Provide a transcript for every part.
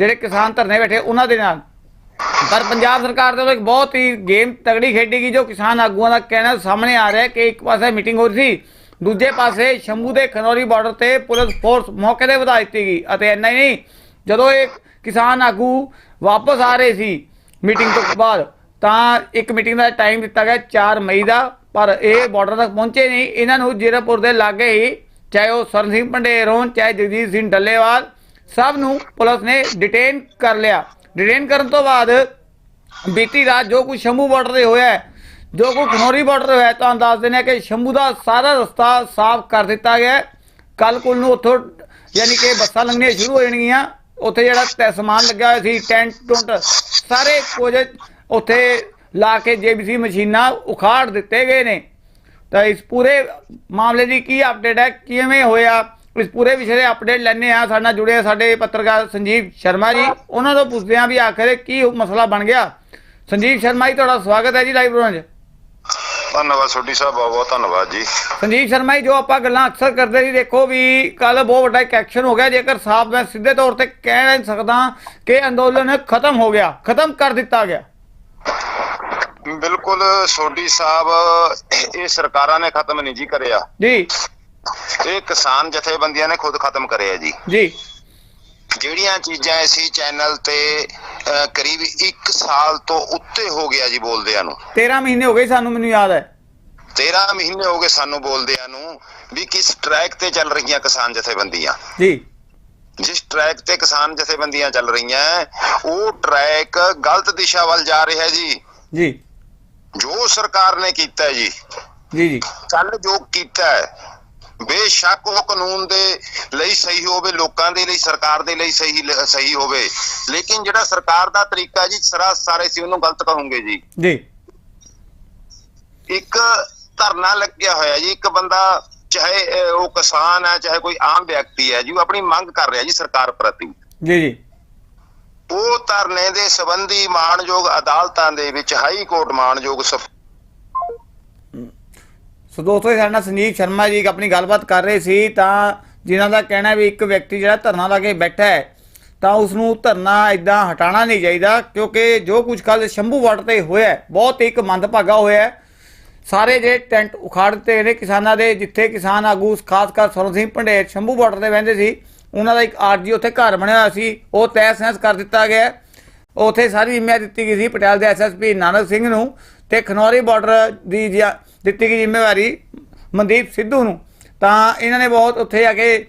ਜਿਹੜੇ ਕਿਸਾਨ ਧਰਨੇ ਬੈਠੇ ਉਹਨਾਂ ਦੇ ਨਾਲ। ਪਰ ਪੰਜਾਬ ਸਰਕਾਰ ਦੇ ਵੱਲੋਂ ਇੱਕ ਬਹੁਤ ਹੀ ਗੇਮ ਤਗੜੀ ਖੇਡੀ ਗਈ, ਜੋ ਕਿਸਾਨ ਆਗੂਆਂ ਦਾ ਕਹਿਣਾ ਸਾਹਮਣੇ ਆ ਰਿਹਾ ਕਿ ਇੱਕ ਪਾਸੇ ਮੀਟਿੰਗ ਹੋ ਰਹੀ ਸੀ, ਦੂਜੇ ਪਾਸੇ ਸ਼ੰਭੂ ਦੇ ਖਨੌਰੀ ਬਾਰਡਰ ਤੇ ਪੁਲਿਸ ਫੋਰਸ ਮੌਕੇ ਤੇ ਵਧਾ ਦਿੱਤੀ ਗਈ ਅਤੇ ਇੰਨਾ ਹੀ ਨਹੀਂ, ਜਦੋਂ ਇਹ ਕਿਸਾਨ ਆਗੂ ਵਾਪਸ ਆ ਰਹੇ ਸੀ ਮੀਟਿੰਗ ਤੋਂ ਬਾਅਦ, ਤਾਂ ਇੱਕ ਮੀਟਿੰਗ ਦਾ ਟਾਈਮ ਦਿੱਤਾ ਗਿਆ 4 ਮਈ ਦਾ, ਪਰ ਇਹ ਬਾਰਡਰ ਤੱਕ ਪਹੁੰਚੇ ਨਹੀਂ। ਇਹਨਾਂ ਨੂੰ ਜੀਰਪੁਰ ਦੇ ਲਾਗੇ ਹੀ, ਚਾਹੇ ਉਹ ਸਰਨ ਸਿੰਘ ਪੰਡੇਰ ਹੋਣ ਚਾਹੇ ਜਗਜੀਤ ਸਿੰਘ ਡੱਲੇਵਾਲ ਸਭ ਨੂੰ ਪੁਲਿਸ ਨੇ ਡਿਟੇਨ ਕਰ ਲਿਆ। ਡਿਟੇਨ ਕਰਨ ਤੋਂ ਬਾਅਦ ਬੀਤੀ ਰਾਤ ਜੋ ਕੁਝ ਸ਼ੰਭੂ ਬਾਰਡਰ ਤੇ ਹੋਇਆ ਜੋ ਕੁਝ ਖਨੌਰੀ ਬਾਰਡਰ ਤੇ ਹੋਇਆ ਹੈ, ਤੁਹਾਨੂੰ ਦੱਸ ਦਿੰਦੇ ਹਾਂ ਕਿ ਸ਼ੰਭੂ ਦਾ ਸਾਰਾ ਰਸਤਾ ਸਾਫ਼ ਕਰ ਦਿੱਤਾ ਗਿਆ ਕੱਲ ਕੁਲ ਨੂੰ ਉੱਥੋਂ ਯਾਨੀ ਕਿ ਬੱਸਾਂ ਲੰਘਣੀਆਂ ਸ਼ੁਰੂ ਹੋ ਜਾਣਗੀਆਂ। ਉੱਥੇ ਜਿਹੜਾ ਤੈ ਸਮਾਨ ਲੱਗਿਆ ਹੋਇਆ ਸੀ ਟੈਂਟ ਟੁੰਟ ਸਾਰੇ ਕੁਝ ਉੱਥੇ ਲਾ ਕੇ ਜੇਬੀਸੀ ਮਸ਼ੀਨਾਂ ਉਖਾੜ ਦਿੱਤੇ ਗਏ ਨੇ। ਤਾਂ ਇਸ ਪੂਰੇ ਮਾਮਲੇ ਦੀ ਕੀ ਅਪਡੇਟ ਹੈ ਕਿਵੇਂ ਹੋਇਆ? ਇਸ ਪੂਰੇ ਵਿਸ਼ੇ ਦੇ ਅਪਡੇਟ ਲੈਣੇ ਆ ਸਾਡੇ ਨਾਲ ਜੁੜੇ ਸਾਡੇ ਪੱਤਰਕਾਰ ਸੰਜੀਵ ਸ਼ਰਮਾ ਜੀ। ਉਹਨਾਂ ਤੋਂ ਪੁੱਛਦੇ ਆ ਵੀ ਆਖਰ ਕੀ ਮਸਲਾ ਬਣ ਗਿਆ। ਸੰਜੀਵ ਸ਼ਰਮਾ ਜੀ ਤੁਹਾਡਾ ਸਵਾਗਤ ਹੈ ਜੀ ਲਾਈਵ ਪ੍ਰੋਗਰਾਮ 'ਚ। ਧੰਨਵਾਦ ਸੋਢੀ ਸਾਹਿਬ ਬਹੁਤ ਬਹੁਤ ਧੰਨਵਾਦ ਜੀ। ਸੰਜੀਵ ਸ਼ਰਮਾ ਜੀ ਜੋ ਆਪਾਂ ਗੱਲਾਂ ਅਕਸਰ ਕਰਦੇ ਸੀ ਦੇਖੋ ਵੀ ਕੱਲ ਬਹੁਤ ਵੱਡਾ ਇੱਕ ਐਕਸ਼ਨ ਹੋ ਗਿਆ। ਜੇਕਰ ਸਾਫ਼ ਮੈਂ ਸਿੱਧੇ ਤੌਰ ਤੇ ਕਹਿ ਨਹੀਂ ਸਕਦਾ ਕਿ ਅੰਦੋਲਨ ਖਤਮ ਹੋ ਗਿਆ ਖਤਮ ਕਰ ਦਿੱਤਾ ਗਿਆ। ਬਿਲਕੁਲ ਸੋਢੀ ਸਾਹਿਬ ਇਹ ਸਰਕਾਰਾਂ ਨੇ ਖਤਮ ਨਹੀਂ ਜੀ ਕਰਿਆ। ਜੀ। ਇਹ ਕਿਸਾਨ ਜਥੇਬੰਦੀਆਂ ਨੇ ਖੁਦ ਖਤਮ ਕਰਿਆ ਜੀ। ਜੀ। ਜਿਹੜੀਆਂ ਚੀਜ਼ਾਂ ਅਸੀਂ ਚੈਨਲ ਤੇ ਕਰੀਬ 1 ਸਾਲ ਤੋਂ ਉੱਤੇ ਹੋ ਗਿਆ ਜੀ ਬੋਲਦਿਆਂ ਨੂੰ। 13 ਮਹੀਨੇ ਹੋ ਗਏ ਸਾਨੂੰ ਮੈਨੂੰ ਯਾਦ ਹੈ। 13 ਮਹੀਨੇ ਹੋ ਗਏ ਸਾਨੂੰ ਬੋਲਦਿਆਂ ਨੂੰ ਵੀ ਕਿਸ ਟਰੈਕ ਤੇ ਚੱਲ ਰਹੀਆਂ ਕਿਸਾਨ ਜਥੇਬੰਦੀਆਂ। ਜੀ। ਜਿਸ ਟਰੈਕ ਤੇ ਕਿਸਾਨ ਜਥੇਬੰਦੀਆਂ ਚੱਲ ਰਹੀਆਂ ਉਹ ਟਰੈਕ ਗਲਤ ਦਿਸ਼ਾ ਵੱਲ ਜਾ ਰਿਹਾ ਜੀ। ਜੀ। ਜੋ ਸਰਕਾਰ ਨੇ ਕੀਤਾ ਜੀ। ਜੀ ਜੀ। ਕੱਲ ਜੋ ਕੀਤਾ ਬੇਸ਼ੱਕ ਉਹ ਕਾਨੂੰਨ ਦੇ ਲਈ ਸਹੀ ਹੋਵੇ ਲੋਕਾਂ ਦੇ ਲਈ ਸਰਕਾਰ ਦੇ ਲਈ ਸਹੀ ਸਹੀ ਹੋਵੇ। ਲੇਕਿਨ ਜਿਹੜਾ ਸਰਕਾਰ ਦਾ ਤਰੀਕਾ ਜੀ ਸਰਾ ਸਾਰੇ ਸੀ ਉਹਨੂੰ ਗਲਤ ਕਹੂੰਗੇ ਜੀ। ਜੀ। ਇੱਕ ਧਰਨਾ ਲੱਗਿਆ ਹੋਇਆ ਜੀ ਇੱਕ ਬੰਦਾ ਚਾਹੇ ਉਹ ਕਿਸਾਨ ਹੈ ਚਾਹੇ ਕੋਈ ਆਮ ਵਿਅਕਤੀ ਹੈ ਜੀ ਉਹ ਆਪਣੀ ਮੰਗ ਕਰ ਰਿਹਾ ਜੀ ਸਰਕਾਰ ਪ੍ਰਤੀ। ਜੀ ਜੀ। ਉਹ ਧਰਨੇ ਦੇ ਸੰਬੰਧੀ ਮਾਣਯੋਗ ਅਦਾਲਤਾਂ ਦੇ ਵਿੱਚ ਹਾਈ ਕੋਰਟ ਮਾਣਯੋਗ ਸਫ ਸੋ ਦੋਸਤੋ ਇਹ ਸਾਡੇ ਨਾਲ ਸੰਜੀਵ ਸ਼ਰਮਾ ਜੀ ਆਪਣੀ ਗੱਲਬਾਤ ਕਰ ਰਹੇ ਸੀ, ਤਾਂ ਜਿਨ੍ਹਾਂ ਦਾ ਕਹਿਣਾ ਵੀ ਇੱਕ ਵਿਅਕਤੀ ਜਿਹੜਾ ਧਰਨਾ ਲਾ ਕੇ ਬੈਠਾ ਹੈ, ਤਾਂ ਉਸ ਨੂੰ ਧਰਨਾ ਇਦਾਂ ਹਟਾਣਾ ਨਹੀਂ ਚਾਹੀਦਾ, ਕਿਉਂਕਿ ਜੋ ਕੁਝ ਕੱਲ ਸ਼ੰਭੂ ਵਾਟ ਤੇ ਹੋਇਆ ਬਹੁਤ ਇੱਕ ਮੰਦਭਾਗਾ ਹੋਇਆ ਸਾਰੇ ਜਿਹੜੇ ਟੈਂਟ ਉਖਾੜ ਦਿੱਤੇ ਨੇ ਕਿਸਾਨਾਂ ਦੇ, ਜਿੱਥੇ ਕਿਸਾਨ ਆਗੂ ਖਾਸ ਕਰ ਸੁਰਨ ਸਿੰਘ ਭੰਡੇਰ ਸ਼ੰਭੂ ਬਾਰਡਰ ਤੇ ਬਹਿੰਦੇ ਸੀ, ਉਹਨਾਂ ਦਾ ਇੱਕ ਆਰਜੀ ਉੱਥੇ ਘਰ ਬਣਿਆ ਹੋਇਆ ਸੀ, ਉਹ ਤਹਿਸ ਨਹਿਸ ਕਰ ਦਿੱਤਾ ਗਿਆ ਉੱਥੇ ਸਾਰੀ ਜ਼ਿੰਮੇਵਾਰੀ ਦਿੱਤੀ ਗਈ ਸੀ ਪਟਿਆਲ ਦੇ ਐਸਐਸਪੀ ਨਾਨਕ ਸਿੰਘ ਨੂੰ, ਤੇ ਖਨੌਰੀ ਬਾਰਡਰ ਦੀ ਜਿ- ਦਿੱਤੀ ਗਈ ਜ਼ਿੰਮੇਵਾਰੀ ਮਨਦੀਪ ਸਿੱਧੂ ਨੂੰ। ਤਾਂ ਇਹਨਾਂ ਨੇ ਬਹੁਤ ਉੱਥੇ ਆ ਕੇ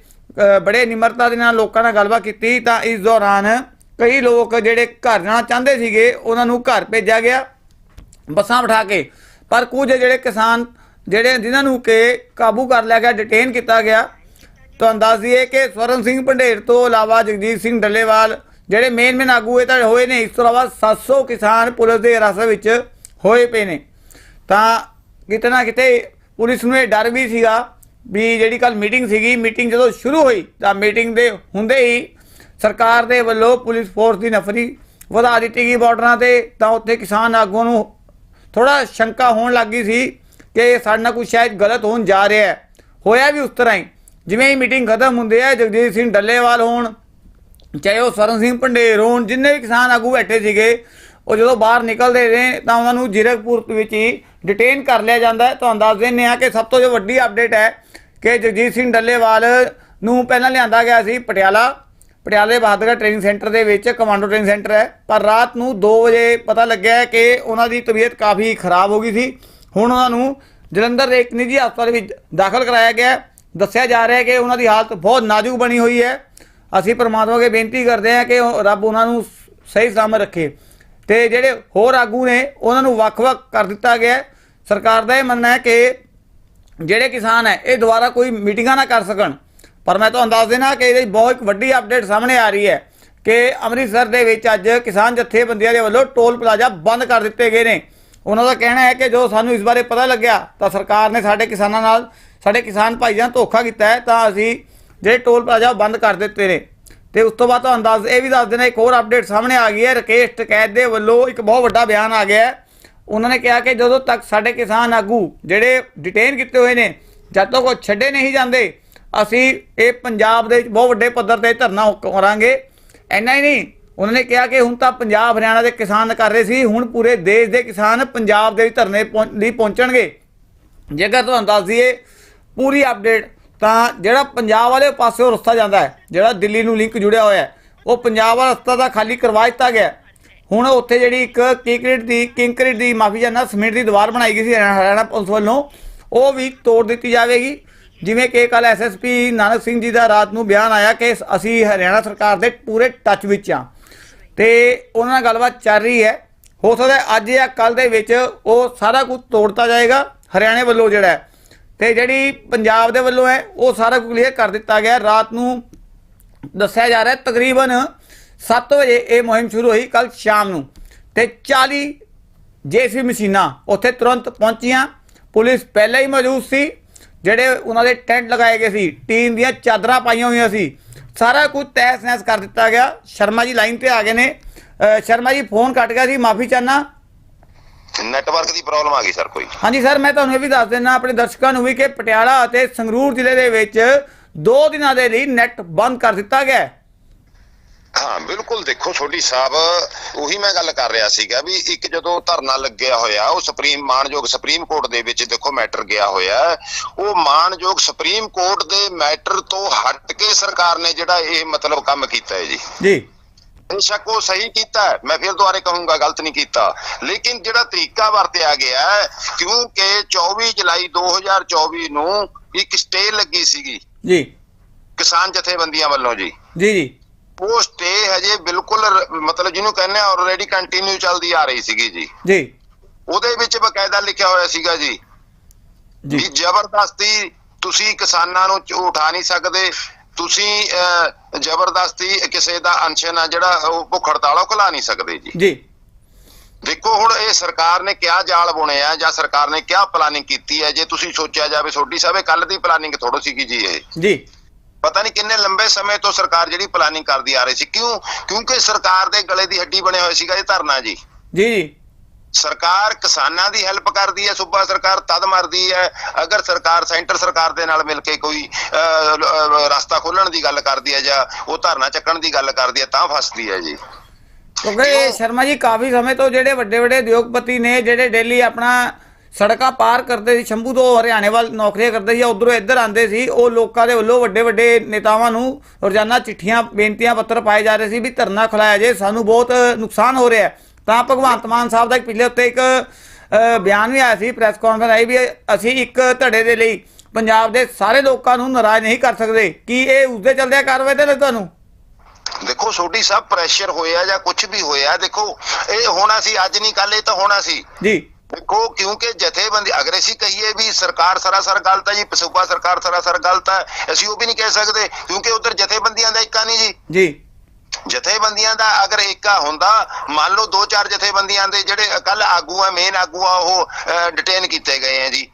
ਬੜੇ ਨਿਮਰਤਾ ਦੇ ਨਾਲ ਲੋਕਾਂ ਨਾਲ ਗੱਲਬਾਤ ਕੀਤੀ। ਤਾਂ ਇਸ ਦੌਰਾਨ ਕਈ ਲੋਕ ਜਿਹੜੇ ਘਰ ਜਾਣਾ ਚਾਹੁੰਦੇ ਸੀਗੇ, ਉਹਨਾਂ ਨੂੰ ਘਰ ਭੇਜਿਆ ਗਿਆ, ਬੱਸਾਂ ਬਿਠਾ ਕੇ। ਪਰ ਕੁਝ ਜਿਹੜੇ ਕਿਸਾਨ, ਜਿਹੜੇ ਜਿਨ੍ਹਾਂ ਨੂੰ ਕਿ ਕਾਬੂ ਕਰ ਲਿਆ ਗਿਆ ਡਿਟੇਨ ਕੀਤਾ ਗਿਆ, ਤੁਹਾਨੂੰ ਦੱਸ ਦਈਏ ਕਿ ਸਵਰਨ ਸਿੰਘ ਭੰਡੇਰ ਤੋਂ ਇਲਾਵਾ ਜਗਜੀਤ ਸਿੰਘ ਡੱਲੇਵਾਲ, ਜਿਹੜੇ ਮੇਨ ਮੇਨ ਆਗੂ ਇਹ ਤਾਂ ਹੋਏ ਨੇ। ਇਸ ਤੋਂ ਇਲਾਵਾ 700 ਕਿਸਾਨ ਪੁਲਿਸ ਦੇ ਹਿਰਾਸਤ ਵਿੱਚ ਹੋਏ ਪਏ ਨੇ। ਤਾਂ ਕਿਤੇ ਨਾ ਕਿਤੇ ਪੁਲਿਸ ਨੂੰ ਇਹ ਡਰ ਵੀ ਸੀਗਾ ਵੀ ਜਿਹੜੀ ਕੱਲ ਮੀਟਿੰਗ ਸੀਗੀ ਮੀਟਿੰਗ ਜਦੋਂ ਸ਼ੁਰੂ ਹੋਈ ਤਾਂ ਮੀਟਿੰਗ ਦੇ ਹੁੰਦੇ ਹੀ ਸਰਕਾਰ ਦੇ ਵੱਲੋਂ ਪੁਲਿਸ ਫੋਰਸ ਦੀ ਨਫਰੀ ਵਧਾ ਦਿੱਤੀ ਗਈ ਬਾਰਡਰਾਂ ਤੇ, ਤਾਂ ਉੱਥੇ ਕਿਸਾਨ ਆਗੂਆਂ ਨੂੰ ਥੋੜਾ ਸ਼ੰਕਾ ਹੋਣ ਲੱਗੀ ਸੀ ਕਿ ਸਾਡੇ ਨਾਲ ਕੁਝ ਸ਼ਾਇਦ ਗਲਤ ਹੋਣ ਜਾ ਰਿਹਾ ਹੈ। ਹੋਇਆ ਵੀ ਉਸ ਤਰ੍ਹਾਂ ਹੀ। ਜਿਵੇਂ ਹੀ ਮੀਟਿੰਗ ਖਤਮ ਹੁੰਦੀ ਹੈ ਜਗਜੀਤ ਸਿੰਘ ਡੱਲੇਵਾਲ ਹੋਣ, ਚਾਹੇ ਉਹ ਸਰਨ ਸਿੰਘ ਪੰਡੇਰ ਹੋਣ, ਜਿੰਨੇ ਵੀ ਕਿਸਾਨ ਆਗੂ ਬੈਠੇ ਸੀਗੇ, ਉਹ ਜਦੋਂ ਬਾਹਰ ਨਿਕਲਦੇ ਨੇ ਤਾਂ ਉਹਨਾਂ ਨੂੰ ਜੀਰਕਪੁਰ ਵਿੱਚ ਹੀ ਡਿਟੇਨ ਕਰ ਲਿਆ ਜਾਂਦਾ ਹੈ। ਤੁਹਾਨੂੰ ਦੱਸ ਦਿੰਦੇ ਆ ਕਿ ਸਭ ਤੋਂ ਜੋ ਵੱਡੀ ਅਪਡੇਟ ਹੈ ਕਿ ਜਗਜੀਤ ਸਿੰਘ ਡੱਲੇਵਾਲ ਨੂੰ ਪਹਿਲਾਂ ਲਿਆਂਦਾ ਗਿਆ ਸੀ ਪਟਿਆਲਾ। ਪਟਿਆਲੇ ਬਹਾਦਰਗੜ੍ਹ ਟ੍ਰੇਨਿੰਗ ਸੈਂਟਰ ਦੇ ਵਿੱਚ ਕਮਾਂਡੋ ਟ੍ਰੇਨਿੰਗ ਸੈਂਟਰ ਹੈ। ਪਰ ਰਾਤ ਨੂੰ 2 ਵਜੇ ਪਤਾ ਲੱਗਿਆ ਕਿ ਉਹਨਾਂ ਦੀ ਤਬੀਅਤ ਕਾਫੀ ਖਰਾਬ ਹੋ ਗਈ ਸੀ। ਹੁਣ ਉਹਨਾਂ ਨੂੰ ਜਲੰਧਰ ਦੇ ਇੱਕ ਨਿੱਜੀ ਹਸਪਤਾਲ ਵਿੱਚ ਦਾਖਲ ਕਰਾਇਆ ਗਿਆ ਦੱਸਿਆ ਜਾ ਰਿਹਾ ਹੈ ਕਿ ਉਹਨਾਂ ਦੀ ਹਾਲਤ ਬਹੁਤ ਨਾਜ਼ੁਕ ਬਣੀ ਹੋਈ ਹੈ। ਅਸੀਂ ਪਰਮਾਤਮਾ ਅੱਗੇ ਬੇਨਤੀ ਕਰਦੇ ਹਾਂ ਕਿ ਉਹ ਰੱਬ ਉਹਨਾਂ ਨੂੰ ਸਹੀ ਸਲਾਮਤ ਰੱਖੇ। ਤੇ ਜਿਹੜੇ ਹੋਰ ਆਗੂ ਨੇ, ਉਹਨਾਂ ਨੂੰ ਵੱਖ-ਵੱਖ ਕਰ ਦਿੱਤਾ ਗਿਆ ਸਰਕਾਰ ਦਾ ਇਹ ਮੰਨਣਾ ਹੈ ਕਿ ਜਿਹੜੇ ਕਿਸਾਨ ਹੈ, ਇਹ ਦੁਬਾਰਾ ਕੋਈ ਮੀਟਿੰਗਾਂ ਨਾ ਕਰ ਸਕਣ। ਪਰ ਮੈਂ ਤੁਹਾਨੂੰ ਦੱਸ ਦੇਣਾ ਕਿ ਇਹਦੀ ਬਹੁਤ ਇੱਕ ਵੱਡੀ ਅਪਡੇਟ ਸਾਹਮਣੇ ਆ ਰਹੀ ਹੈ ਕਿ ਅੰਮ੍ਰਿਤਸਰ ਦੇ ਵਿੱਚ ਅੱਜ ਕਿਸਾਨ ਜਥੇਬੰਦੀਆਂ ਦੇ ਵੱਲੋਂ ਟੋਲ ਪਲਾਜ਼ਾ ਬੰਦ ਕਰ ਦਿੱਤੇ ਗਏ ਨੇ। ਉਹਨਾਂ ਦਾ ਕਹਿਣਾ ਹੈ ਕਿ ਜੋ ਸਾਨੂੰ ਇਸ ਬਾਰੇ ਪਤਾ ਲੱਗਿਆ, ਤਾਂ ਸਰਕਾਰ ਨੇ ਸਾਡੇ ਕਿਸਾਨਾਂ ਨਾਲ, ਸਾਡੇ ਕਿਸਾਨ ਭਾਈਆਂ ਨਾਲ ਧੋਖਾ ਕੀਤਾ ਹੈ, ਤਾਂ ਅਸੀਂ ਜਿਹੜੇ ਟੋਲ ਪਲਾਜ਼ਾ ਉਹ ਬੰਦ ਕਰ ਦਿੱਤੇ ਨੇ। ਤੇ ਉਸ ਤੋਂ ਬਾਅਦ ਤੁਹਾਨੂੰ ਦੱਸ ਇਹ ਵੀ ਦੱਸ ਦੇਣਾ, ਇੱਕ ਹੋਰ ਅਪਡੇਟ ਸਾਹਮਣੇ ਆ ਗਈ ਹੈ। ਰਕੇਸ਼ ਟਕੈਦ ਦੇ ਵੱਲੋਂ ਇੱਕ ਬਹੁਤ ਵੱਡਾ ਬਿਆਨ ਆ ਗਿਆ ਹੈ। ਉਹਨਾਂ ਨੇ ਕਿਹਾ ਕਿ ਜਦੋਂ ਤੱਕ ਸਾਡੇ ਕਿਸਾਨ ਆਗੂ ਜਿਹੜੇ ਡਿਟੇਨ ਕੀਤੇ ਹੋਏ ਨੇ, ਜਦ ਤੱਕ ਉਹ ਛੱਡੇ ਨਹੀਂ ਜਾਂਦੇ, ਅਸੀਂ ਇਹ ਪੰਜਾਬ ਦੇ ਵਿੱਚ ਬਹੁਤ ਵੱਡੇ ਪੱਧਰ ਤੇ ਧਰਨਾ ਕਰਾਂਗੇ। ਇੰਨਾ ਹੀ ਨਹੀਂ, ਉਹਨਾਂ ਨੇ ਕਿਹਾ ਕਿ ਹੁਣ ਤਾਂ ਪੰਜਾਬ ਹਰਿਆਣਾ ਦੇ ਕਿਸਾਨ ਕਰ ਰਹੇ ਸੀ, ਹੁਣ ਪੂਰੇ ਦੇਸ਼ ਦੇ ਕਿਸਾਨ ਪੰਜਾਬ ਦੇ ਧਰਨੇ ਪਹੁੰਚ- ਲਈ ਪਹੁੰਚਣਗੇ। ਜੇਕਰ ਤੁਹਾਨੂੰ ਦੱਸ ਦਈਏ, ਪੂਰੀ ਅਪਡੇਟ ਤਾਂ ਜਿਹੜਾ ਪੰਜਾਬ ਵਾਲੇ ਪਾਸਿਓਂ ਰਸਤਾ ਜਾਂਦਾ ਹੈ, ਜਿਹੜਾ ਦਿੱਲੀ ਨੂੰ ਲਿੰਕ ਜੁੜਿਆ ਹੋਇਆ ਹੈ, ਉਹ ਪੰਜਾਬ ਵਾਲਾ ਰਸਤਾ ਤਾਂ ਖਾਲੀ ਕਰਵਾ ਦਿੱਤਾ ਗਿਆ ਹੁਣ ਉੱਥੇ ਜਿਹੜੀ ਇੱਕ ਕੀਕਰੇਟ ਦੀ, ਕਿੰਕਰੇਟ ਦੀ ਮਾਫੀ ਜਾਨਾ ਸਮਿੰਟ ਦੀ ਦੀਵਾਰ ਬਣਾਈ ਗਈ ਸੀ, ਹਰਿਆਣਾ ਪੁਲਿਸ ਵੱਲੋਂ, ਉਹ ਵੀ ਤੋੜ ਦਿੱਤੀ ਜਾਵੇਗੀ। ਜਿਵੇਂ ਕਿ ਕੱਲ ਐਸਐਸਪੀ ਨਾਨਕ ਸਿੰਘ ਜੀ ਦਾ ਰਾਤ ਨੂੰ ਬਿਆਨ ਆਇਆ ਕਿ ਅਸੀਂ ਹਰਿਆਣਾ ਸਰਕਾਰ ਦੇ ਪੂਰੇ ਟੱਚ ਵਿੱਚ ਆ ਤੇ ਉਹਨਾਂ ਨਾਲ ਗੱਲਬਾਤ ਚੱਲ ਰਹੀ ਹੈ। ਹੋ ਸਕਦਾ ਅੱਜ ਜਾਂ ਕੱਲ ਦੇ ਵਿੱਚ ਉਹ ਸਾਰਾ ਕੁਝ ਤੋੜਤਾ ਜਾਏਗਾ। ਹਰਿਆਣੇ ਵੱਲੋਂ ਜਿਹੜਾ ਤੇ ਜਿਹੜੀ ਪੰਜਾਬ ਦੇ ਵੱਲੋਂ ਹੈ, ਉਹ ਸਾਰਾ ਕੁਝ ਕਲੀਅਰ ਕਰ ਦਿੱਤਾ ਗਿਆ ਰਾਤ ਨੂੰ ਦੱਸਿਆ ਜਾ ਰਿਹਾ ਤਕਰੀਬਨ 7 ਵਜੇ ਇਹ ਮੁਹਿੰਮ ਸ਼ੁਰੂ ਹੋਈ ਕੱਲ ਸ਼ਾਮ ਨੂੰ। ਤੇ 40 ਜੇਸੀ ਮਸ਼ੀਨਾਂ ਉੱਥੇ ਤੁਰੰਤ ਪਹੁੰਚੀਆਂ। ਪੁਲਿਸ ਪਹਿਲਾਂ ਹੀ ਮੌਜੂਦ ਸੀ, ਜਿਹੜੇ ਉਹਨਾਂ ਦੇ ਟੈਂਟ ਲਗਾਏ ਗਏ ਸੀ। ਟੀਮ ਦੀਆਂ ਚਾਦਰਾਂ ਪਾਈਆਂ ਹੋਈਆਂ ਸੀ। ਸਾਰਾ ਕੁਝ ਤਹਿਸ ਨਹਿਸ ਕਰ ਦਿੱਤਾ ਗਿਆ। ਸ਼ਰਮਾ ਜੀ ਲਾਈਨ ਤੇ ਆ ਗਏ ਨੇ। ਸ਼ਰਮਾ ਜੀ, ਫੋਨ ਕੱਟ ਗਿਆ ਸੀ, ਮਾਫੀ ਚਾਹਨਾ ਨੈਟਵਰਕ ਦੀ ਪ੍ਰੋਬਲਮ ਆ ਗਈ ਸਰ ਕੋਈ। ਹਾਂਜੀ ਸਰ ਮੈਂ ਤੁਹਾਨੂੰ ਇਹ ਵੀ ਦੱਸ ਦਿੰਦਾ ਆਪਣੇ ਦਰਸ਼ਕਾਂ ਨੂੰ ਵੀ ਕਿ ਪਟਿਆਲਾ ਅਤੇ ਸੰਗਰੂਰ ਜ਼ਿਲ੍ਹੇ ਦੇ ਵਿੱਚ 2 ਦਿਨਾਂ ਦੇ ਲਈ ਨੈਟ ਬੰਦ ਕਰ ਦਿੱਤਾ ਗਿਆ ਹੈ। ਹਾਂ ਬਿਲਕੁਲ ਦੇਖੋ ਛੋਟੀ ਸਾਹਿਬ ਉਹੀ ਮੈਂ ਗੱਲ ਕਰ ਰਿਹਾ ਸੀਗਾ ਵੀ ਇੱਕ ਜਦੋਂ ਧਰਨਾ ਲੱਗਿਆ ਹੋਇਆ ਉਹ ਸੁਪਰੀਮ ਮਾਨਯੋਗ ਸੁਪਰੀਮ ਕੋਰਟ ਦੇ ਵਿੱਚ ਦੇਖੋ ਮੈਟਰ ਗਿਆ ਹੋਇਆ। ਉਹ ਮਾਨਯੋਗ ਸੁਪਰੀਮ ਕੋਰਟ ਦੇ ਮੈਟਰ ਤੋਂ ਹਟ ਕੇ ਸਰਕਾਰ ਨੇ ਜਿਹੜਾ ਇਹ ਮਤਲਬ ਕੰਮ ਕੀਤਾ ਹੈ ਜੀ। ਜੀ। ਬੇਸ਼ੱਕ ਉਹ ਸਹੀ ਕੀਤਾ ਮੈਂ ਫਿਰ ਦੁਬਾਰੇ ਕਹੂੰਗਾ ਗਲਤ ਨਹੀਂ ਕੀਤਾ। ਲੇਕਿਨ ਜਿਹੜਾ ਤਰੀਕਾ ਵਰਤਿਆ ਗਿਆ ਕਿਉਂਕਿ 24 ਜੁਲਾਈ 2024 ਨੂੰ ਇੱਕ ਸਟੇ ਲੱਗੀ ਸੀਗੀ। ਜੀ। ਕਿਸਾਨ ਜਥੇਬੰਦੀਆਂ ਵੱਲੋਂ ਜੀ। ਜੀ ਜੀ। ਉਹ ਸਟੇ ਹਜੇ ਬਿਲਕੁਲ ਮਤਲਬ ਜਿਹਨੂੰ ਕਹਿੰਦੇ ਆ ਆਲਰੇਡੀ ਕੰਟੀਨਿਊ ਚੱਲਦੀ ਆ ਰਹੀ ਸੀਗੀ ਜੀ। ਜੀ। ਉਹਦੇ ਵਿੱਚ ਬਕਾਇਦਾ ਲਿਖਿਆ ਹੋਇਆ ਸੀਗਾ ਜੀ ਜੀ। ਜ਼ਬਰਦਸਤੀ ਤੁਸੀਂ ਕਿਸਾਨਾਂ ਨੂੰ ਉਠਾ ਨਹੀਂ ਸਕਦੇ। ਤੁਸੀਂ ਜ਼ਬਰਦਸਤੀ ਕਿਸੇ ਦਾ ਅਨਸ਼ਨ ਆ ਜਿਹੜਾ ਉਹ ਭੁੱਖ ਹੜਤਾਲ ਖਲਾ ਨਹੀਂ ਸਕਦੇ ਜੀ। ਜੀ। ਦੇਖੋ ਹੁਣ ਇਹ ਸਰਕਾਰ ਨੇ ਕਿਆ ਜਾਲ ਬੁਣਿਆ ਜਾਂ ਸਰਕਾਰ ਨੇ ਕਿਆ ਪਲਾਨਿੰਗ ਕੀਤੀ ਹੈ ਜੇ ਤੁਸੀਂ ਸੋਚਿਆ ਜਾਵੇ ਸੋਢੀ ਸਾਹਿਬ ਕੱਲ ਦੀ ਪਲਾਨਿੰਗ ਥੋੜੋ ਸੀਗੀ ਜੀ ਇਹ। ਜੀ। ਪਤਾ ਨਹੀਂ ਕਿੰਨੇ ਲੰਬੇ ਸਮੇਂ ਤੋਂ ਸਰਕਾਰ ਜਿਹੜੀ ਪਲਾਨਿੰਗ ਕਰਦੀ ਆ ਰਹੀ ਸੀ। ਕਿਉਂ? ਕਿਉਂਕਿ ਸਰਕਾਰ ਦੇ ਗਲੇ ਦੀ ਹੱਡੀ ਬਣਿਆ ਹੋਇਆ ਸੀਗਾ ਇਹ ਧਰਨਾ ਜੀ। ਜੀ। ਸਰਕਾਰ ਕਿਸਾਨਾਂ ਦੀ ਹੈਲਪ ਕਰਦੀ ਹੈ ਸੂਬਾ ਸਰਕਾਰ ਤਦ ਮਰਦੀ ਹੈ ਅਗਰ ਸਰਕਾਰ ਸੈਂਟਰ ਸਰਕਾਰ ਦੇ ਨਾਲ ਮਿਲ ਕੇ ਕੋਈ ਰਸਤਾ ਖੋਲਣ ਦੀ ਗੱਲ ਕਰਦੀ ਹੈ ਜਾਂ ਉਹ ਧਰਨਾ ਚੱਕਣ ਦੀ ਗੱਲ ਕਰਦੀ ਹੈ ਤਾਂ ਫਸਦੀ ਹੈ ਜੀ ਕਿਉਂਕਿ ਸ਼ਰਮਾ ਜੀ ਕਾਫੀ ਸਮੇਂ ਤੋਂ ਜਿਹੜੇ ਵੱਡੇ ਵੱਡੇ ਉਦਯੋਗਪਤੀ ਨੇ ਜਿਹੜੇ ਡੇਲੀ ਆਪਣਾ ਸੜਕਾਂ ਪਾਰ ਕਰਦੇ ਸੀ ਸ਼ੰਭੂ ਤੋਂ ਹਰਿਆਣੇ ਵੱਲ ਨੌਕਰੀਆਂ ਕਰਦੇ ਸੀ ਉਧਰੋਂ ਇੱਧਰ ਆਉਂਦੇ ਸੀ ਉਹ ਲੋਕਾਂ ਦੇ ਵੱਲੋਂ ਵੱਡੇ ਵੱਡੇ ਨੇਤਾਵਾਂ ਨੂੰ ਰੋਜ਼ਾਨਾ ਚਿੱਠੀਆਂ ਬੇਨਤੀਆਂ ਪੱਤਰ ਪਾਏ ਜਾ ਰਹੇ ਸੀ ਵੀ ਧਰਨਾ ਖੁਲਾਇਆ ਜੇ ਸਾਨੂੰ ਬਹੁਤ ਨੁਕਸਾਨ ਹੋ ਰਿਹਾ ਹੈ। ਤਾਂ ਭਗਵੰਤ ਮਾਨ ਸਾਹਿਬ ਦਾ ਇੱਕ ਪਿਛਲੇ ਉੱਤੇ ਇੱਕ ਬਿਆਨ ਵੀ ਆਇਆ ਸੀ ਪ੍ਰੈਸ ਕਾਨਫਰੰਸ ਆਈ ਵੀ ਅਸੀਂ ਇੱਕ ਧੜੇ ਦੇ ਲਈ ਪੰਜਾਬ ਦੇ ਸਾਰੇ ਲੋਕਾਂ ਨੂੰ ਨਾਰਾਜ਼ ਨਹੀਂ ਕਰ ਸਕਦੇ। ਕੀ ਇਹ ਉਸਦੇ ਚੱਲਦਿਆਂ ਕਾਰਵਾਈ ਤੇ ਤੁਹਾਨੂੰ? ਦੇਖੋ ਸੋਢੀ ਸਾਹਿਬ ਪ੍ਰੈਸ਼ਰ ਹੋਇਆ ਜਾਂ ਕੁਝ ਵੀ ਹੋਇਆ ਦੇਖੋ ਇਹ ਹੋਣਾ ਸੀ ਅੱਜ ਨਹੀਂ ਕੱਲ ਇਹ ਤਾਂ ਹੋਣਾ ਸੀ ਜੀ। ਦੇਖੋ ਕਿਉਂਕਿ ਜਥੇਬੰਦੀ ਅਗਰ ਅਸੀਂ ਕਹੀਏ ਵੀ ਸਰਕਾਰ ਸਰਾਸਰ ਗਲਤ ਹੈ ਜੀ ਸੂਬਾ ਸਰਕਾਰ ਸਰਾਸਰ ਗਲਤ ਹੈ ਅਸੀਂ ਉਹ ਵੀ ਨਹੀਂ ਕਹਿ ਸਕਦੇ ਕਿਉਂਕਿ ਉਧਰ ਜਥੇਬੰਦੀਆਂ ਦਾ ਇੱਕਾ ਨਹੀਂ ਜੀ। ਜੀ। ਜਥੇਬੰਦੀਆਂ ਦਾ ਅਗਰ ਏਕਾ ਹੁੰਦਾ ਮੰਨ ਲਓ ਦੋ ਚਾਰ ਜਥੇਬੰਦੀਆਂ ਦੇ ਜਿਹੜੇ ਕੱਲ ਆਗੂ ਆ ਮੇਨ ਆਗੂ ਆ ਉਹ ਡਿਟੇਨ ਕੀਤੇ ਗਏ ਆ ਜੀ।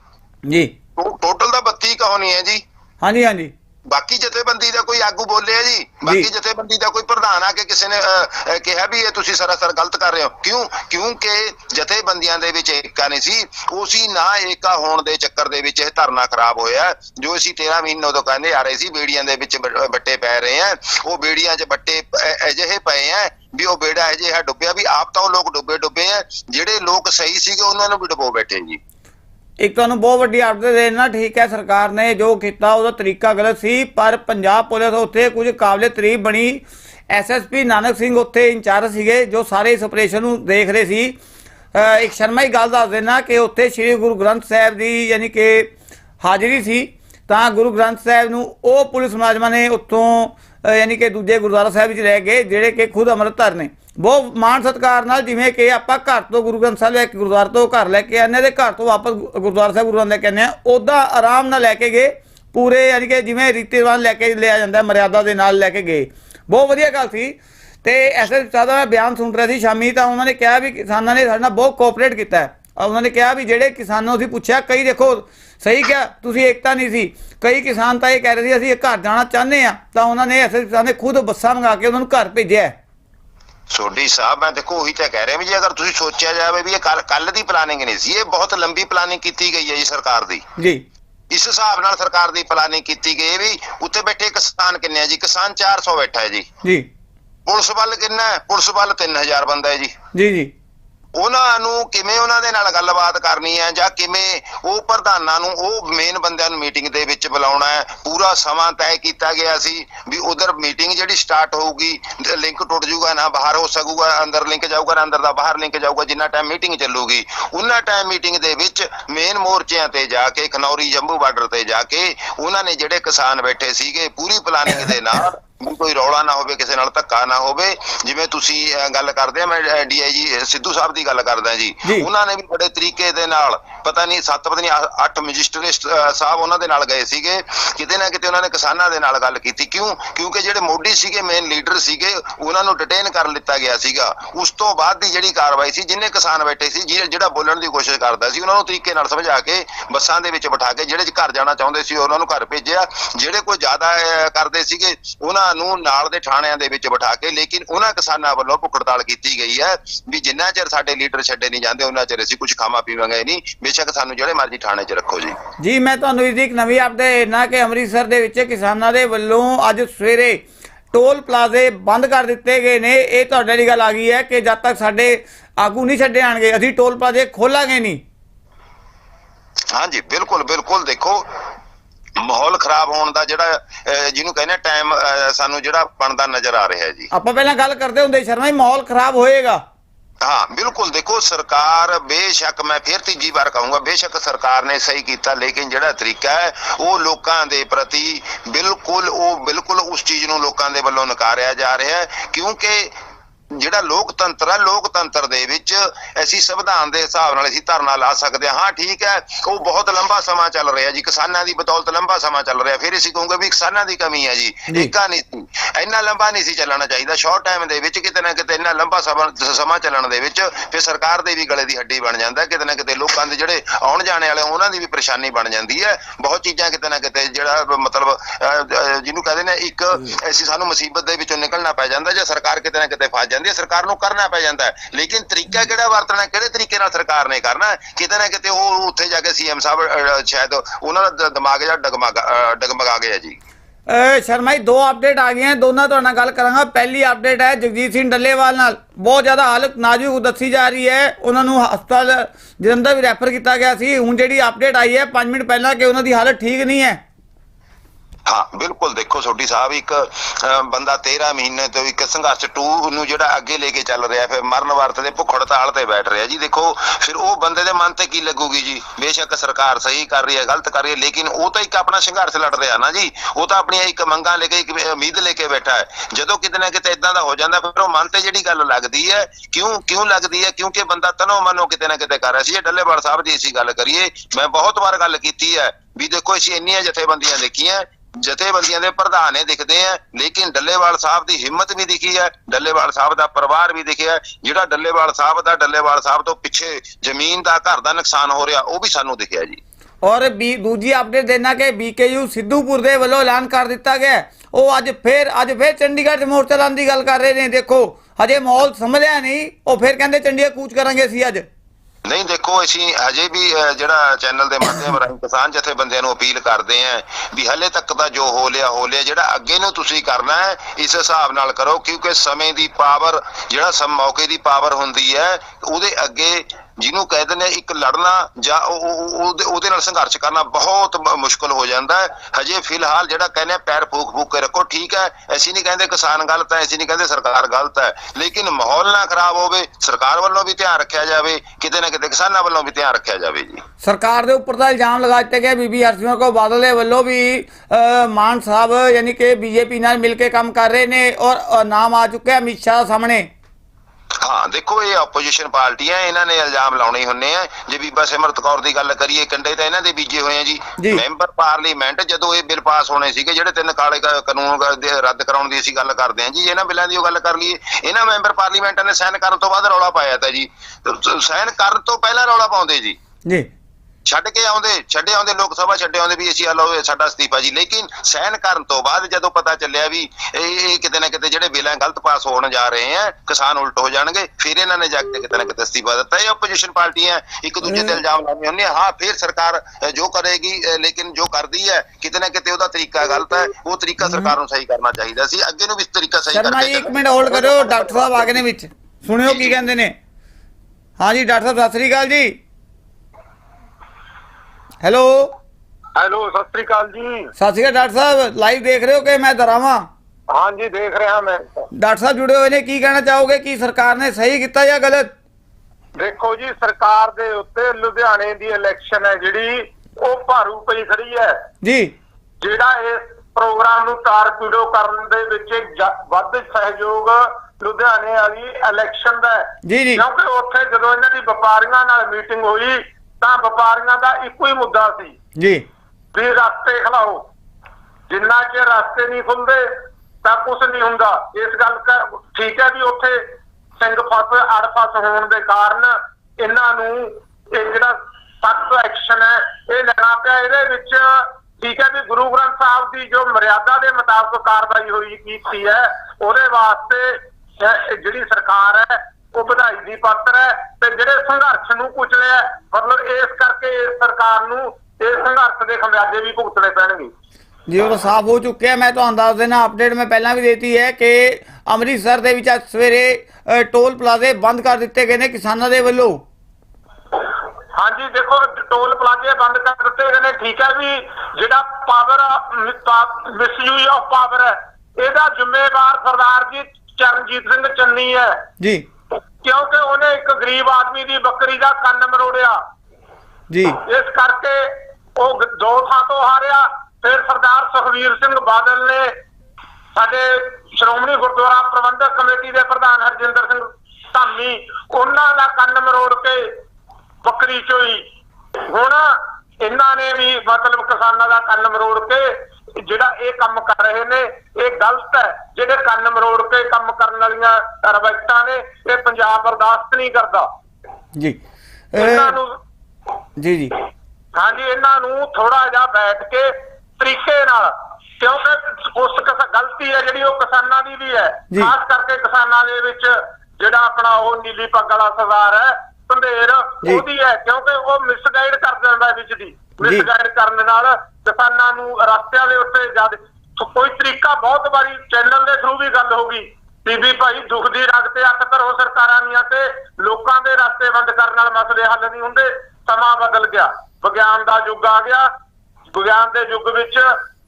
ਜੀ। ਟੋਟਲ ਦਾ 32 ਕਹਾਣੀ ਹੈ ਜੀ। ਹਾਂਜੀ ਹਾਂਜੀ। ਬਾਕੀ ਜਥੇਬੰਦੀ ਦਾ ਕੋਈ ਆਗੂ ਬੋਲਿਆ ਜੀ? ਬਾਕੀ। ਜਥੇਬੰਦੀ ਦਾ ਕੋਈ ਪ੍ਰਧਾਨ ਆ ਕੇ ਕਿਸੇ ਨੇ ਕਿਹਾ ਵੀ ਇਹ ਤੁਸੀਂ ਸਰਾਸਰ ਗਲਤ ਕਰ ਰਹੇ ਹੋ? ਕਿਉਂ? ਕਿਉਂਕਿ ਜਥੇਬੰਦੀਆਂ ਦੇ ਵਿੱਚ ਏਕਾ ਨਹੀਂ ਸੀ। ਉਸੀ ਨਾ ਏਕਾ ਹੋਣ ਦੇ ਚੱਕਰ ਦੇ ਵਿੱਚ ਇਹ ਧਰਨਾ ਖਰਾਬ ਹੋਇਆ। ਜੋ ਅਸੀਂ 13 ਮਹੀਨੇ ਤੋਂ ਕਹਿੰਦੇ ਆ ਰਹੇ ਸੀ ਬੇੜੀਆਂ ਦੇ ਵਿੱਚ ਬੱਟੇ ਪੈ ਰਹੇ ਆ। ਉਹ ਬੇੜੀਆਂ 'ਚ ਬੱਟੇ ਅਜਿਹੇ ਪਏ ਆ ਵੀ ਉਹ ਬੇੜਾ ਅਜਿਹਾ ਡੁੱਬਿਆ ਵੀ ਆਪ ਤਾਂ ਉਹ ਲੋਕ ਡੁੱਬੇ ਡੁੱਬੇ ਆ। ਜਿਹੜੇ ਲੋਕ ਸਹੀ ਸੀਗੇ ਉਹਨਾਂ ਨੂੰ ਵੀ ਡੁਬੋ ਬੈਠੇ ਜੀ। ਇੱਕ ਤੁਹਾਨੂੰ ਬਹੁਤ ਵੱਡੀ ਅਪਡੇਟ ਦੇਣਾ ਠੀਕ ਹੈ, ਸਰਕਾਰ ਨੇ ਜੋ ਕੀਤਾ ਉਹਦਾ ਤਰੀਕਾ ਗਲਤ ਸੀ, ਪਰ ਪੰਜਾਬ ਪੁਲਿਸ ਉੱਥੇ ਕੁਝ ਕਾਬਲੇ ਤਰੀਬ ਬਣੀ। ਐਸਐਸਪੀ ਨਾਨਕ ਸਿੰਘ ਉੱਥੇ ਇੰਚਾਰਜ ਸੀਗੇ, ਜੋ ਸਾਰੇ ਇਸ ਆਪਰੇਸ਼ਨ ਨੂੰ ਦੇਖ ਰਹੇ ਸੀ। ਇੱਕ ਸ਼ਰਮਾ ਹੀ ਗੱਲ ਦੱਸ ਦੇਣਾ ਕਿ ਉੱਥੇ ਸ੍ਰੀ ਗੁਰੂ ਗ੍ਰੰਥ ਸਾਹਿਬ ਦੀ ਯਾਨੀ ਕਿ ਹਾਜ਼ਰੀ ਸੀ, ਤਾਂ ਗੁਰੂ ਗ੍ਰੰਥ ਸਾਹਿਬ ਨੂੰ ਉਹ ਪੁਲਿਸ ਮੁਲਾਜ਼ਮਾਂ ਨੇ ਉੱਥੋਂ ਯਾਨੀ ਕਿ ਦੂਜੇ ਗੁਰਦੁਆਰਾ ਸਾਹਿਬ ਵਿੱਚ ਰਹਿ ਗਏ, ਜਿਹੜੇ ਕਿ ਖੁਦ ਅੰਮ੍ਰਿਤਧਾਰ ਨੇ। ਬਹੁਤ ਮਾਣ ਸਤਿਕਾਰ ਨਾਲ ਜਿਵੇਂ ਕਿ ਆਪਾਂ ਘਰ ਤੋਂ ਗੁਰੂ ਗ੍ਰੰਥ ਸਾਹਿਬ ਲੈ ਕੇ ਗੁਰਦੁਆਰਾ ਤੋਂ ਘਰ ਲੈ ਕੇ ਆਨੇ ਤੇ ਘਰ ਤੋਂ ਵਾਪਸ ਗੁਰਦੁਆਰਾ ਸਾਹਿਬ ਗੁਰੂ ਗ੍ਰੰਥ ਲੈ ਕੇ ਆਨੇ ਆ ਉਦਾਂ ਆਰਾਮ ਨਾਲ ਲੈ ਕੇ ਗਏ, ਪੂਰੇ ਯਾਨੀ ਕਿ ਜਿਵੇਂ ਰੀਤੀ ਰਿਵਾਜ ਲੈ ਕੇ ਲਿਆ ਜਾਂਦਾ, ਮਰਿਆਦਾ ਦੇ ਨਾਲ ਲੈ ਕੇ ਗਏ। ਬਹੁਤ ਵਧੀਆ ਗੱਲ ਸੀ। ਤੇ ਐਸੇ ਸਾਦਾ ਮੈਂ ਬਿਆਨ ਸੁਣ ਰਿਹਾ ਸੀ ਸ਼ਾਮੀ, ਤਾਂ ਉਹਨਾਂ ਨੇ ਕਿਹਾ ਵੀ ਕਿਸਾਨਾਂ ਨੇ ਸਾਡੇ ਨਾਲ ਬਹੁਤ ਕੋਆਪਰੇਟ ਕੀਤਾ ਹੈ। ਉਹਨਾਂ ਨੇ ਕਿਹਾ ਵੀ ਜਿਹੜੇ ਕਿਸਾਨਾਂ ਨੂੰ ਅਸੀਂ ਪੁੱਛਿਆ, ਕਈ ਦੇਖੋ, ਸਹੀ ਕਿਹਾ, ਤੁਸੀਂ ਏਕਤਾ ਨਹੀਂ ਸੀ। ਕਈ ਕਿਸਾਨ ਤਾਂ ਇਹ ਕਹਿ ਰਹੇ ਸੀ, ਅਸੀਂ ਘਰ ਜਾਣਾ ਚਾਹੁੰਦੇ ਆ ਤਾਂ ਉਹਨਾਂ ਨੇ ਐਸੇ ਕਿਸਾਨ ਨੇ ਖੁਦ ਬੱਸਾਂ ਮੰਗਾ ਕੇ ਉਹਨਾਂ ਨੂੰ ਘਰ ਭੇਜਿਆ ਸੋਢੀ ਸਾਹਿਬ ਮੈਂ ਦੇਖੋ ਉਹੀ ਤਾਂ ਕਹਿ ਰਿਹਾ ਵੀ ਜੇ ਅਗਰ ਤੁਸੀਂ ਸੋਚਿਆ ਜਾਵੇ ਵੀ ਇਹ ਕੱਲ ਕੱਲ ਦੀ ਪਲਾਨਿੰਗ ਨਹੀਂ ਸੀ ਇਹ ਬਹੁਤ ਲੰਬੀ ਪਲਾਨਿੰਗ ਕੀਤੀ ਗਈ ਹੈ ਜੀ ਸਰਕਾਰ ਦੀ। ਜੀ। ਇਸ ਹਿਸਾਬ ਨਾਲ ਸਰਕਾਰ ਦੀ ਪਲਾਨਿੰਗ ਕੀਤੀ ਗਈ ਵੀ ਉੱਤੇ ਬੈਠੇ ਕਿਸਾਨ ਕਿੰਨੇ ਆ ਜੀ? ਕਿਸਾਨ 400 ਬੈਠਾ ਹੈ ਜੀ। ਜੀ। ਪੁਲਿਸ ਵੱਲ ਕਿੰਨਾ ਹੈ? ਪੁਲਿਸ ਵੱਲ 3000 ਬੰਦਾ ਹੈ ਜੀ। ਜੀ ਜੀ। ਉਹਨਾਂ ਨੂੰ ਕਿਵੇਂ ਉਹਨਾਂ ਦੇ ਨਾਲ ਗੱਲਬਾਤ ਕਰਨੀ ਹੈ ਜਾਂ ਕਿਵੇਂ ਉਹ ਪ੍ਰਧਾਨਾਂ ਨੂੰ, ਉਹ ਮੇਨ ਬੰਦਿਆਂ ਨੂੰ ਮੀਟਿੰਗ ਦੇ ਵਿੱਚ ਬੁਲਾਉਣਾ ਹੈ। ਪੂਰਾ ਸਮਾਂ ਤੈਅ ਕੀਤਾ ਗਿਆ ਸੀ ਵੀ ਉਧਰ ਮੀਟਿੰਗ ਜਿਹੜੀ ਸਟਾਰਟ ਹੋਊਗੀ ਲਿੰਕ ਟੁੱਟ ਜਾਊਗਾ, ਨਾ ਬਾਹਰ ਹੋ ਸਕੂਗਾ, ਅੰਦਰ ਲਿੰਕ ਜਾਊਗਾ, ਨਾ ਅੰਦਰ ਦਾ ਬਾਹਰ ਲਿੰਕ ਜਾਊਗਾ, ਜਿੰਨਾ ਟਾਈਮ ਮੀਟਿੰਗ ਚੱਲੂਗੀ। ਉਹਨਾਂ ਟਾਈਮ ਮੀਟਿੰਗ ਦੇ ਵਿੱਚ ਮੇਨ ਮੋਰਚਿਆਂ ਤੇ ਜਾ ਕੇ, ਖਨੌਰੀ ਜੰਬੂ ਬਾਰਡਰ ਤੇ ਜਾ ਕੇ, ਉਹਨਾਂ ਨੇ ਜਿਹੜੇ ਕਿਸਾਨ ਬੈਠੇ ਸੀਗੇ, ਪੂਰੀ ਪਲਾਨਿੰਗ ਦੇ ਨਾਲ ਕੋਈ ਰੌਲਾ ਨਾ ਹੋਵੇ ਕਿਸੇ ਨਾਲ ਧੱਕਾ ਨਾ ਹੋਵੇ ਜਿਵੇਂ ਤੁਸੀਂ ਗੱਲ ਕਰਦੇ ਆ ਮੈਂ ਡੀਆਈਜੀ ਸਿੱਧੂ ਸਾਹਿਬ ਦੀ ਗੱਲ ਕਰਦਾ ਜੀ। ਉਹਨਾਂ ਨੇ ਵੀ ਬੜੇ ਤਰੀਕੇ ਦੇ ਨਾਲ ਪਤਾ ਨਹੀਂ ਸੱਤ ਪਤਾ ਨਹੀਂ ਅੱਠ ਮੈਜਿਸਟ੍ਰੇਟ ਸਾਹਿਬ ਉਹਨਾਂ ਦੇ ਨਾਲ ਗਏ ਸੀਗੇ। ਕਿਤੇ ਨਾ ਕਿਤੇ ਉਹਨਾਂ ਨੇ ਕਿਸਾਨਾਂ ਦੇ ਨਾਲ ਗੱਲ ਕੀਤੀ। ਕਿਉਂ? ਕਿਉਂਕਿ ਜਿਹੜੇ ਮੋਢੀ ਸੀਗੇ ਮੇਨ ਲੀਡਰ ਸੀਗੇ ਉਹਨਾਂ ਨੂੰ ਡਿਟੇਨ ਕਰ ਲਿੱਤਾ ਗਿਆ ਸੀਗਾ। ਉਸ ਤੋਂ ਬਾਅਦ ਦੀ ਜਿਹੜੀ ਕਾਰਵਾਈ ਸੀ ਜਿੰਨੇ ਕਿਸਾਨ ਬੈਠੇ ਸੀ ਜਿਹ- ਜਿਹੜਾ ਬੋਲਣ ਦੀ ਕੋਸ਼ਿਸ਼ ਕਰਦਾ ਸੀ ਉਹਨਾਂ ਨੂੰ ਤਰੀਕੇ ਨਾਲ ਸਮਝਾ ਕੇ ਬੱਸਾਂ ਦੇ ਵਿੱਚ ਬਿਠਾ ਕੇ ਜਿਹੜੇ ਘਰ ਜਾਣਾ ਚਾਹੁੰਦੇ ਸੀ ਉਹਨਾਂ ਨੂੰ ਘਰ ਭੇਜਿਆ। ਜਿਹੜੇ ਕੋਈ ਜ਼ਿਆਦਾ ਕਰਦੇ ਸੀਗੇ ਉਹਨਾਂ ਨੂੰ ਨਾਲ ਦੇ ਥਾਣਿਆਂ ਦੇ ਵਿੱਚ ਬਿਠਾ ਕੇ ਲੇਕਿਨ ਉਹਨਾਂ ਕਿਸਾਨਾਂ ਵੱਲੋਂ ਭੁੱਖੜਤਾਲ ਕੀਤੀ ਗਈ ਹੈ ਵੀ ਜਿੰਨਾ ਚਿਰ ਸਾਡੇ ਲੀਡਰ ਛੱਡੇ ਨਹੀਂ ਜਾਂਦੇ ਉਹਨਾਂ ਚਿਰ ਅਸੀਂ ਕੁਝ ਖਾਮਾ ਪੀਵਾਂਗੇ ਨਹੀਂ। ਬੇਸ਼ੱਕ ਸਾਨੂੰ ਜਿਹੜੇ ਮਰਜ਼ੀ ਥਾਣੇ 'ਚ ਰੱਖੋ ਜੀ। ਜੀ ਮੈਂ ਤੁਹਾਨੂੰ ਇਸ ਦੀ ਇੱਕ ਨਵੀਂ ਅਪਡੇਟ ਨਾ ਕਿ ਅੰਮ੍ਰਿਤਸਰ ਦੇ ਵਿੱਚ ਕਿਸਾਨਾਂ ਦੇ ਵੱਲੋਂ ਅੱਜ ਸਵੇਰੇ ਟੋਲ ਪਲਾਜ਼ੇ ਬੰਦ ਕਰ ਦਿੱਤੇ ਗਏ ਨੇ। ਇਹ ਤੁਹਾਡੇ ਲਈ ਗੱਲ ਆ ਗਈ ਹੈ ਕਿ ਜਦ ਤੱਕ ਸਾਡੇ ਆਗੂ ਨਹੀਂ ਛੱਡੇ ਆਣਗੇ ਅਸੀਂ ਟੋਲ ਪਲਾਜ਼ੇ ਖੋਲਾਂਗੇ ਨਹੀਂ। ਹਾਂਜੀ ਬਿਲਕੁਲ ਬਿਲਕੁਲ ਦੇਖੋ ਮਾਹੌਲ ਖਰਾਬ ਹੋਣ ਦਾ ਜਿਹੜਾ ਜਿਹਨੂੰ ਕਹਿੰਦੇ ਟਾਈਮ ਸਾਨੂੰ ਜਿਹੜਾ ਬਣਦਾ ਨਜ਼ਰ ਆ ਰਿਹਾ ਹੈ ਜੀ। ਆਪਾਂ ਪਹਿਲਾਂ ਗੱਲ ਕਰਦੇ ਹੁੰਦੇ ਸ਼ਰਮਾ ਜੀ ਮਾਹੌਲ ਖਰਾਬ ਹੋਏਗਾ। ਹਾਂ ਬਿਲਕੁਲ ਦੇਖੋ ਸਰਕਾਰ ਬੇਸ਼ੱਕ ਮੈਂ ਫਿਰ ਤੀਜੀ ਵਾਰ ਕਹੂੰਗਾ ਬੇਸ਼ੱਕ ਸਰਕਾਰ ਨੇ ਸਹੀ ਕੀਤਾ ਲੇਕਿਨ ਜਿਹੜਾ ਤਰੀਕਾ ਹੈ ਉਹ ਲੋਕਾਂ ਦੇ ਪ੍ਰਤੀ ਬਿਲਕੁਲ ਉਹ ਬਿਲਕੁਲ ਉਸ ਚੀਜ਼ ਨੂੰ ਲੋਕਾਂ ਦੇ ਵੱਲੋਂ ਨਕਾਰਿਆ ਜਾ ਰਿਹਾ ਹੈ ਕਿਉਂਕਿ ਜਿਹੜਾ ਲੋਕਤੰਤਰ ਹੈ ਲੋਕਤੰਤਰ ਦੇ ਵਿੱਚ ਅਸੀਂ ਸੰਵਿਧਾਨ ਦੇ ਹਿਸਾਬ ਨਾਲ ਅਸੀਂ ਧਰਨਾ ਲਾ ਸਕਦੇ ਹਾਂ। ਹਾਂ ਠੀਕ ਹੈ ਉਹ ਬਹੁਤ ਲੰਬਾ ਸਮਾਂ ਚੱਲ ਰਿਹਾ ਜੀ ਕਿਸਾਨਾਂ ਦੀ ਬਦੌਲਤ ਲੰਬਾ ਸਮਾਂ ਚੱਲ ਰਿਹਾ। ਫਿਰ ਅਸੀਂ ਕਹੂੰਗੇ ਵੀ ਕਿਸਾਨਾਂ ਦੀ ਕਮੀ ਹੈ ਜੀ। ਏਕਾ ਨਹੀਂ ਸੀ। ਇੰਨਾ ਲੰਬਾ ਨਹੀਂ ਸੀ ਚੱਲਣਾ ਚਾਹੀਦਾ। ਸ਼ਾਰਟ ਟਾਈਮ ਦੇ ਵਿੱਚ ਕਿਤੇ ਨਾ ਕਿਤੇ ਇੰਨਾ ਲੰਬਾ ਸਮਾਂ ਚੱਲਣ ਦੇ ਵਿੱਚ ਫਿਰ ਸਰਕਾਰ ਦੇ ਵੀ ਗਲੇ ਦੀ ਹੱਡੀ ਬਣ ਜਾਂਦਾ ਕਿਤੇ ਨਾ ਕਿਤੇ ਲੋਕਾਂ ਦੇ ਜਿਹੜੇ ਆਉਣ ਜਾਣੇ ਵਾਲੇ ਉਹਨਾਂ ਦੀ ਵੀ ਪਰੇਸ਼ਾਨੀ ਬਣ ਜਾਂਦੀ ਹੈ। ਬਹੁਤ ਚੀਜ਼ਾਂ ਕਿਤੇ ਨਾ ਕਿਤੇ ਜਿਹੜਾ ਮਤਲਬ ਜਿਹਨੂੰ ਕਹਿੰਦੇ ਨੇ ਇੱਕ ਐਸੀ ਸਾਨੂੰ ਮੁਸੀਬਤ ਦੇ ਵਿੱਚੋਂ ਨਿਕਲਣਾ ਪੈ ਜਾਂਦਾ ਜਾਂ ਸਰਕਾਰ ਕਿਤੇ ਨਾ ਕਿਤੇ ਫਸ ਜਾਂਦੀ ਹੈ, ਸਰਕਾਰ ਨੂੰ ਕਰਨਾ ਪੈ ਜਾਂਦਾ ਹੈ। ਲੇਕਿਨ ਤਰੀਕਾ ਕਿਹੜਾ ਵਰਤਣਾ ਕਿਹੜੇ ਤਰੀਕੇ ਨਾਲ ਸਰਕਾਰ ਨੇ ਕਰਨਾ ਕਿਤੇ ਨਾ ਕਿਤੇ ਉਹ ਉੱਥੇ ਜਾ ਕੇ ਸੀਐਮ ਸਾਹਿਬ ਸ਼ਾਇਦ ਉਹਨਾਂ ਦਾ ਦਿਮਾਗ ਜਾਂ ਡਗਮਗਾ ਡਗਮਗਾ ਗਿਆ ਜੀ। ਸ਼ਰਮਾ ਜੀ, ਦੋ ਅਪਡੇਟ ਆ ਗਈਆਂ, ਦੋਨਾਂ ਤੁਹਾਡੇ ਨਾਲ ਗੱਲ ਕਰਾਂਗਾ। ਪਹਿਲੀ ਅਪਡੇਟ ਹੈ ਜਗਜੀਤ ਸਿੰਘ ਡੱਲੇਵਾਲ ਨਾਲ। ਬਹੁਤ ਜ਼ਿਆਦਾ ਹਾਲਤ ਨਾਜ਼ੁਕ ਦੱਸੀ ਜਾ ਰਹੀ ਹੈ। ਉਹਨਾਂ ਨੂੰ ਹਸਪਤਾਲ ਜਲੰਧਰ ਵੀ ਰੈਫਰ ਕੀਤਾ ਗਿਆ ਸੀ। ਹੁਣ ਜਿਹੜੀ ਅਪਡੇਟ ਆਈ ਹੈ 5 ਮਿੰਟ ਪਹਿਲਾਂ ਕਿ ਉਹਨਾਂ ਦੀ ਹਾਲਤ ਠੀਕ ਨਹੀਂ ਹੈ। ਹਾਂ ਬਿਲਕੁਲ ਦੇਖੋ ਸੋਢੀ ਸਾਹਿਬ ਇੱਕ ਅਹ, ਬੰਦਾ 13 ਮਹੀਨੇ ਤੋਂ ਇੱਕ ਸੰਘਰਸ਼ 2 ਨੂੰ ਜਿਹੜਾ ਅੱਗੇ ਲੈ ਕੇ ਚੱਲ ਰਿਹਾ ਫਿਰ ਮਰਨ ਵਰਤ ਦੇ ਭੁੱਖ ਹੜਤਾਲ ਤੇ ਬੈਠ ਰਿਹਾ। ਜੀ ਦੇਖੋ ਫਿਰ ਉਹ ਬੰਦੇ ਦੇ ਮਨ ਤੇ ਕੀ ਲੱਗੂਗੀ ਜੀ? ਬੇਸ਼ੱਕ ਸਰਕਾਰ ਸਹੀ ਕਰ ਰਹੀ ਹੈ ਗਲਤ ਕਰ ਰਹੀ ਹੈ ਲੇਕਿਨ ਉਹ ਤਾਂ ਇੱਕ ਆਪਣਾ ਸੰਘਰਸ਼ ਲੜ ਰਿਹਾ ਨਾ ਜੀ। ਉਹ ਤਾਂ ਆਪਣੀਆਂ ਇੱਕ ਮੰਗਾਂ ਲੈ ਕੇ ਇੱਕ ਉਮੀਦ ਲੈ ਕੇ ਬੈਠਾ ਹੈ। ਜਦੋਂ ਕਿਤੇ ਨਾ ਕਿਤੇ ਇਦਾਂ ਦਾ ਹੋ ਜਾਂਦਾ ਫਿਰ ਉਹ ਮਨ ਤੇ ਜਿਹੜੀ ਗੱਲ ਲੱਗਦੀ ਹੈ ਕਿਉਂ ਕਿਉਂ ਲੱਗਦੀ ਹੈ? ਕਿਉਂਕਿ ਬੰਦਾ ਤਨੋ ਮਨੋ ਕਿਤੇ ਨਾ ਕਿਤੇ ਕਰ ਰਿਹਾ ਸੀ। ਜੇ ਡੱਲੇਵਾਲ ਸਾਹਿਬ ਦੀ ਅਸੀਂ ਗੱਲ ਕਰੀਏ ਮੈਂ ਬਹੁਤ ਵਾਰ ਗੱਲ ਕੀਤੀ ਹੈ ਵੀ ਦੇਖੋ ਅਸੀਂ ਇੰਨੀਆਂ ਜਥੇਬੰਦੀਆਂ ਦੇਖੀਆਂ ਜਥੇਬੰਦੀਆਂ ਦੇ ਪ੍ਰਧਾਨ ਇਹ ਦਿਖਦੇ ਆ, ਲੇਕਿਨ ਡੱਲੇਵਾਲ ਸਾਹਿਬ ਦੀ ਹਿੰਮਤ ਵੀ ਦਿਖੀ ਹੈ, ਡੱਲੇਵਾਲ ਸਾਹਿਬ ਦਾ ਪਰਿਵਾਰ ਵੀ ਦਿਖਿਆ, ਜਿਹੜਾ ਡੱਲੇਵਾਲ ਸਾਹਿਬ ਦਾ, ਡੱਲੇਵਾਲ ਸਾਹਿਬ ਤੋਂ ਪਿੱਛੇ ਜ਼ਮੀਨ ਦਾ, ਘਰ ਦਾ ਨੁਕਸਾਨ ਹੋ ਰਿਹਾ, ਉਹ ਵੀ ਸਾਨੂੰ ਦਿਖਿਆ ਜੀ। ਔਰ ਬੀ, ਦੂਜੀ ਅਪਡੇਟ ਦੇਣਾ ਕਿ ਬੀਕੇਯੂ ਸਿੱਧੂਪੁਰ ਦੇ ਵੱਲੋਂ ਐਲਾਨ ਕਰ ਦਿੱਤਾ ਗਿਆ ਉਹ ਅੱਜ ਫੇਰ ਅੱਜ ਫੇਰ ਚੰਡੀਗੜ੍ਹ 'ਚ ਮੋਰਚਾ ਲਾਉਣ ਦੀ ਗੱਲ ਕਰ ਰਹੇ ਨੇ। ਦੇਖੋ, ਹਜੇ ਮਾਹੌਲ ਸੰਭਲਿਆ ਨਹੀਂ, ਉਹ ਫੇਰ ਕਹਿੰਦੇ ਚੰਡੀਗੜ੍ਹ ਕੂਚ ਕਰਾਂਗੇ ਅਸੀਂ ਅੱਜ। ਨਹੀਂ, ਦੇਖੋ, ਅਸੀਂ ਅਜੇ ਵੀ ਜਿਹੜਾ ਚੈਨਲ ਦੇ ਮਾਧਿਅਮ ਰਾਹੀਂ ਕਿਸਾਨ ਜਥੇਬੰਦੀਆਂ ਨੂੰ ਅਪੀਲ ਕਰਦੇ ਆਂ ਵੀ ਹਲੇ ਤੱਕ ਦਾ ਜੋ ਹੋ ਲਿਆ ਹੋ ਲਿਆ, ਜਿਹੜਾ ਅੱਗੇ ਨੂੰ ਤੁਸੀਂ ਕਰਨਾ ਹੈ, ਇਸ ਹਿਸਾਬ ਨਾਲ ਕਰੋ, ਕਿਉਂਕਿ ਸਮੇਂ ਦੀ ਪਾਵਰ ਜਿਹੜਾ ਸਮ, ਮੌਕੇ ਦੀ ਪਾਵਰ ਹੁੰਦੀ ਹੈ, ਉਹਦੇ ਅੱਗੇ ਜਿਹਨੂੰ ਕਹਿੰਦੇ ਨੇ ਇੱਕ ਲੜਨਾ ਜਾਂ ਉਹਦੇ ਉਹਦੇ ਨਾਲ ਸੰਘਰਸ਼ ਕਰਨਾ ਬਹੁਤ ਮੁਸ਼ਕਲ ਹੋ ਜਾਂਦਾ ਹੈ। ਹਜੇ ਫਿਲਹਾਲ ਜਿਹੜਾ ਕਹਿੰਦੇ ਆ, ਪੈਰ ਫੂਕ ਫੂਕ ਕੇ ਰੱਖੋ ਠੀਕ ਹੈ। ਅਸੀਂ ਨਹੀਂ ਕਹਿੰਦੇ ਕਿਸਾਨ ਗਲਤ ਹੈ ਅਸੀਂ ਨਹੀਂ ਕਹਿੰਦੇ ਸਰਕਾਰ ਗਲਤ ਹੈ। ਲੇਕਿਨ ਮਾਹੌਲ ਨਾ ਖਰਾਬ ਹੋਵੇ ਸਰਕਾਰ ਵੱਲੋਂ ਵੀ ਧਿਆਨ ਰੱਖਿਆ ਜਾਵੇ ਕਿਤੇ ਨਾ ਕਿਤੇ ਕਿਸਾਨਾਂ ਵੱਲੋਂ ਵੀ ਧਿਆਨ ਰੱਖਿਆ ਜਾਵੇ ਜੀ। ਸਰਕਾਰ ਦੇ ਉੱਪਰ ਦਾ ਇਲਜ਼ਾਮ ਲਗਾ ਦਿੱਤਾ ਗਿਆ ਬੀਬੀ ਹਰਸਿਮਰਤ ਕੌਰ ਬਾਦਲ ਦੇ ਵੱਲੋਂ ਵੀ ਮਾਨ ਸਾਹਿਬ ਯਾਨੀ ਕਿ ਬੀਜੇਪੀ ਨਾਲ ਮਿਲ ਕੇ ਕੰਮ ਕਰ ਰਹੇ ਨੇ ਔਰ ਨਾਮ ਆ ਚੁੱਕਿਆ ਅਮਿਤ ਸ਼ਾਹ ਸਾਹਮਣੇ। ਹਾਂ ਦੇਖੋ ਇਹ ਆਪੋਜੀਸ਼ਨ ਪਾਰਟੀਆਂ ਇਹਨਾਂ ਨੇ ਇਲਜ਼ਾਮ ਲਾਉਣੇ ਹੁੰਨੇ ਆ। ਜੇ ਬੀਬਾ ਸਿਮਰਤ ਕੌਰ ਦੀ ਗੱਲ ਕਰੀਏ ਕੰਡੇ ਤਾਂ ਇਹਨਾਂ ਦੇ ਬੀਜੇ ਹੋਏ ਆ ਜੀ। ਮੈਂਬਰ ਪਾਰਲੀਮੈਂਟ ਜਦੋਂ ਇਹ ਬਿੱਲ ਪਾਸ ਹੋਣੇ ਸੀਗੇ ਜਿਹੜੇ ਤਿੰਨ ਕਾਲੇ ਕਾਨੂੰਨ ਰੱਦ ਕਰਾਉਣ ਦੀ ਅਸੀਂ ਗੱਲ ਕਰਦੇ ਜੀ ਜੇ ਇਹਨਾਂ ਬਿੱਲਾਂ ਦੀ ਉਹ ਗੱਲ ਕਰ ਲਈਏ ਇਹਨਾਂ ਮੈਂਬਰ ਪਾਰਲੀਮੈਂਟ ਨੇ ਸਾਈਨ ਕਰਨ ਤੋਂ ਬਾਅਦ ਰੌਲਾ ਪਾਇਆ ਤਾਂ ਜੀ। ਸਾਈਨ ਕਰਨ ਤੋਂ ਪਹਿਲਾਂ ਰੌਲਾ ਪਾਉਂਦੇ ਜੀ। ਜੀ। ਛੱਡ ਕੇ ਆਉਂਦੇ ਛੱਡੇ ਆਉਂਦੇ ਲੋਕ ਸਭਾ ਛੱਡੇ ਆਉਂਦੇ ਵੀ ਅਸੀਂ ਇਹ ਸਾਡਾ ਅਸਤੀਫਾ ਜੀ। ਲੇਕਿਨ ਸਹਿਨ ਕਰਨ ਤੋਂ ਬਾਅਦ ਜਦੋਂ ਪਤਾ ਚੱਲਿਆ ਵੀ ਇਹ ਕਿਤੇ ਨਾ ਕਿਤੇ ਜਿਹੜੇ ਬਿੱਲ ਗਲਤ ਪਾਸ ਹੋਣ ਜਾ ਰਹੇ ਆ ਕਿਸਾਨ ਉਲਟ ਹੋ ਜਾਣਗੇ ਫਿਰ ਇਹਨਾਂ ਨੇ ਜਾ ਕੇ ਕਿਤੇ ਨਾ ਕਿਤੇ ਅਸਤੀਫਾ ਦਿੱਤਾ। ਇਹ ਆਪੋਜੀਸ਼ਨ ਪਾਰਟੀਆਂ ਇੱਕ ਦੂਜੇ ਤੇ ਇਲਜ਼ਾਮ ਲਾਉਂਦੀਆਂ ਹੁੰਦੀਆਂ ਹਾਂ ਫਿਰ ਸਰਕਾਰ ਜੋ ਕਰੇਗੀ ਲੇਕਿਨ ਜੋ ਕਰਦੀ ਹੈ ਕਿਤੇ ਨਾ ਕਿਤੇ ਉਹਦਾ ਤਰੀਕਾ ਗਲਤ ਹੈ। ਉਹ ਤਰੀਕਾ ਸਰਕਾਰ ਨੂੰ ਸਹੀ ਕਰਨਾ ਚਾਹੀਦਾ ਸੀ। ਅੱਗੇ ਨੂੰ ਵੀ ਇਸ ਤਰੀਕਾ ਸਹੀ ਸ਼ਰਮਾ ਕਰਕੇ ਜੀ ਇੱਕ। ਮਿੰਟ ਹੋਲਡ ਕਰਿਓ। ਡਾਕਟਰ ਸਾਹਿਬ ਆ ਗਏ ਨੇ ਵਿੱਚ। ਸੁਣਿਓ ਕੀ ਕਹਿੰਦੇ ਨੇ। ਹਾਂਜੀ ਡਾਕਟਰ ਸਾਹਿਬ ਸਤਿ ਸ੍ਰੀ ਅਕਾਲ ਜੀ। ਹੈਲੋ ਹੈਲੋ ਸਤਿ ਸ੍ਰੀ ਅਕਾਲ ਜੀ। ਸਤਿ ਸ੍ਰੀ ਅਕਾਲ ਡਾਕਟਰ ਸਾਹਿਬ ਲਾਈਵ ਦੇਖ ਰਹੇ ਹੋ ਕਿ ਮੈਂ ਡਰਾਵਾਂ ਹਾਂਜੀ ਦੇਖ ਰਿਹਾ ਮੈਂ। ਡਾਕਟਰ ਸਾਹਿਬ ਜੁੜੇ ਹੋਏ ਨੇ ਕੀ ਕਹਿਣਾ ਚਾਹੋਗੇ? ਕਿ ਸਰਕਾਰ ਨੇ ਸਹੀ ਕੀਤਾ ਜਾਂ ਗਲਤ? ਦੇਖੋ ਜੀ ਸਰਕਾਰ ਦੇ ਉੱਤੇ ਲੁਧਿਆਣੇ ਦੀ ਇਲੈਕਸ਼ਨ ਹੈ ਜਿਹੜੀ ਉਹ ਭਾਰੂ ਪਈ ਖੜੀ ਹੈ। ਜੀ। ਜਿਹੜਾ ਇਸ ਪ੍ਰੋਗਰਾਮ ਨੂੰ ਤਾਰਪੀੜੋ ਕਰਨ ਦੇ ਵਿੱਚ ਵੱਧ ਸਹਿਯੋਗ ਲੁਧਿਆਣੇ ਵਾਲੀ ਇਲੈਕਸ਼ਨ ਦਾ ਹੈ। ਜੀ ਜੀ। ਕਿਉਂਕਿ ਉੱਥੇ ਜਦੋਂ ਇਹਨਾਂ ਦੀ ਵਪਾਰੀਆਂ ਨਾਲ ਮੀਟਿੰਗ ਹੋਈ ਤਾਂ ਵਪਾਰੀਆਂ ਦਾ ਇੱਕੋ ਹੀ ਮੁੱਦਾ ਸੀ। ਜੀ। ਵੀ ਰਸਤੇ ਖਲਾਓ। ਜਿੰਨਾ ਚਿਰ ਰਸਤੇ ਨਹੀਂ ਖੁੱਲਦੇ ਤਾਂ ਕੁਝ ਨਹੀਂ ਹੁੰਦਾ। ਇਸ ਗੱਲ ਠੀਕ ਹੈ ਵੀ ਉੱਥੇ ਸਿੰਘ ਫਸ ਅੜ ਫਸ ਹੋਣ ਦੇ ਕਾਰਨ ਇਹਨਾਂ ਨੂੰ ਇਹ ਜਿਹੜਾ ਸਖਤ ਐਕਸ਼ਨ ਹੈ ਇਹ ਲੈਣਾ ਪਿਆ। ਇਹਦੇ ਵਿੱਚ ਠੀਕ ਹੈ ਵੀ ਗੁਰੂ ਗ੍ਰੰਥ ਸਾਹਿਬ ਦੀ ਜੋ ਮਰਿਆਦਾ ਦੇ ਮੁਤਾਬਕ ਕਾਰਵਾਈ ਹੋਈ ਕੀਤੀ ਹੈ ਉਹਦੇ ਵਾਸਤੇ ਜਿਹੜੀ ਸਰਕਾਰ ਹੈ ਉਹ ਵਧਾਈ ਦੀ ਪਾਤਰ ਹੈ ਤੇ ਜਿਹੜੇ ਸੰਘਰਸ਼ ਨੂੰ ਕੁਚਲਿਆ ਮਤਲਬ ਇਸ ਕਰਕੇ ਇਸ ਸਰਕਾਰ ਨੂੰ ਇਸ ਸੰਘਰਸ਼ ਦੇ ਖਮਿਆਜੇ ਵੀ ਭੁਗਤਣੇ ਪੈਣਗੇ। ਜੀ ਉਹ ਸਾਫ਼ ਹੋ ਚੁੱਕਿਆ ਮੈਂ ਤੁਹਾਨੂੰ ਦੱਸ ਦੇਣਾ ਅਪਡੇਟ ਮੈਂ ਪਹਿਲਾਂ ਵੀ ਦੇਤੀ ਹੈ ਕਿ ਅੰਮ੍ਰਿਤਸਰ ਦੇ ਵਿੱਚ ਅੱਜ ਸਵੇਰੇ ਟੋਲ ਪਲਾਜ਼ੇ ਬੰਦ ਕਰ ਦਿੱਤੇ ਗਏ ਨੇ ਕਿਸਾਨਾਂ ਦੇ ਵੱਲੋਂ। ਹਾਂਜੀ ਦੇਖੋ ਟੋਲ ਪਲਾਜ਼ੇ ਬੰਦ ਕਰ ਦਿੱਤੇ ਗਏ ਨੇ ਠੀਕ ਹੈ ਵੀ ਜਿਹੜਾ ਪਾਵਰ ਮਿਸਯੂਜ਼ ਆਫ ਪਾਵਰ ਹੈ ਇਹਦਾ ਜ਼ਿੰਮੇਵਾਰ ਸਰਦਾਰ ਜੀ ਚਰਨਜੀਤ ਸਿੰਘ ਚੰਨੀ ਹੈ। ਜੀ। ਕਿਉਂਕਿ ਉਹਨੇ ਇੱਕ ਗਰੀਬ ਆਦਮੀ ਦੀ ਬੱਕਰੀ ਦਾ ਕੰਨ ਮਰੋੜਿਆ। ਜੀ। ਇਸ ਕਰਕੇ ਉਹ ਦੋ ਥਾਂ ਤੋਂ ਹਾਰਿਆ। ਫਿਰ ਸਰਦਾਰ ਸੁਖਵੀਰ ਸਿੰਘ ਬਾਦਲ ਨੇ ਸਾਡੇ ਸ਼੍ਰੋਮਣੀ ਗੁਰਦੁਆਰਾ ਪ੍ਰਬੰਧਕ ਕਮੇਟੀ ਦੇ ਪ੍ਰਧਾਨ ਹਰਜਿੰਦਰ ਸਿੰਘ ਧਾਮੀ ਉਹਨਾਂ ਦਾ ਕੰਨ ਮਰੋੜ ਕੇ ਬੱਕਰੀ ਚੋਈ। ਹੁਣ ਇਹਨਾਂ ਨੇ ਵੀ ਮਤਲਬ ਕਿਸਾਨਾਂ ਦਾ ਕੰਨ ਮਰੋੜ ਕੇ ਜਿਹੜਾ ਇਹ ਕੰਮ ਕਰ ਰਹੇ ਨੇ ਇਹ ਗਲਤ ਹੈ ਜਿਹੜੇ ਕੰਨ ਮਰੋੜ ਕੇ ਕੰਮ ਕਰਨ ਵਾਲੀਆਂ ਰਵਾਇਤਾਂ ਨੇ ਇਹ ਪੰਜਾਬ ਬਰਦਾਸ਼ਤ ਨਹੀਂ ਕਰਦਾ ਜੀ ਇਹਨਾਂ ਨੂੰ ਜੀ ਜੀ ਹਾਂਜੀ ਇਹਨਾਂ ਨੂੰ ਥੋੜਾ ਜਿਹਾ ਬੈਠ ਕੇ ਤਰੀਕੇ ਨਾਲ ਕਿਉਂਕਿ ਉਸ ਕਸ ਗਲਤੀ ਹੈ ਜਿਹੜੀ ਉਹ ਕਿਸਾਨਾਂ ਦੀ ਵੀ ਹੈ। ਖਾਸ ਕਰਕੇ ਕਿਸਾਨਾਂ ਦੇ ਵਿੱਚ ਜਿਹੜਾ ਆਪਣਾ ਉਹ ਨੀਲੀ ਪੱਗ ਵਾਲਾ ਸਰਦਾਰ ਹੈ ਜੀ। ਉਹਦੀ ਹੈ ਕਿਉਂਕਿ ਉਹ ਮਿਸਗਾਈਡ ਕਰ ਦਿੰਦਾ ਵਿੱਚ ਦੀ। ਮਿਸਗਾਈਡ ਕਰਨ ਨਾਲ ਕਿਸਾਨਾਂ ਨੂੰ ਰਸਤਿਆਂ ਦੇ ਉੱਤੇ ਜਦ ਕੋਈ ਤਰੀਕਾ ਬਹੁਤ ਵਾਰੀ ਚੈਨਲ ਦੇ ਥਰੂ ਵੀ ਗੱਲ ਹੋ ਗਈ ਬੀਬੀ ਭਾਈ ਦੁੱਖ ਦੀ ਰਗ ਤੇ ਅੱਖ ਧਰੋ ਸਰਕਾਰਾਂ ਦੀਆਂ ਤੇ ਲੋਕਾਂ ਦੇ ਰਸਤੇ ਬੰਦ ਕਰਨ ਨਾਲ ਮਸਲੇ ਹੱਲ ਨਹੀਂ ਹੁੰਦੇ ਸਮਾਂ ਬਦਲ ਗਿਆ। ਵਿਗਿਆਨ ਦਾ ਯੁੱਗ ਆ ਗਿਆ। ਵਿਗਿਆਨ ਦੇ ਯੁੱਗ ਵਿੱਚ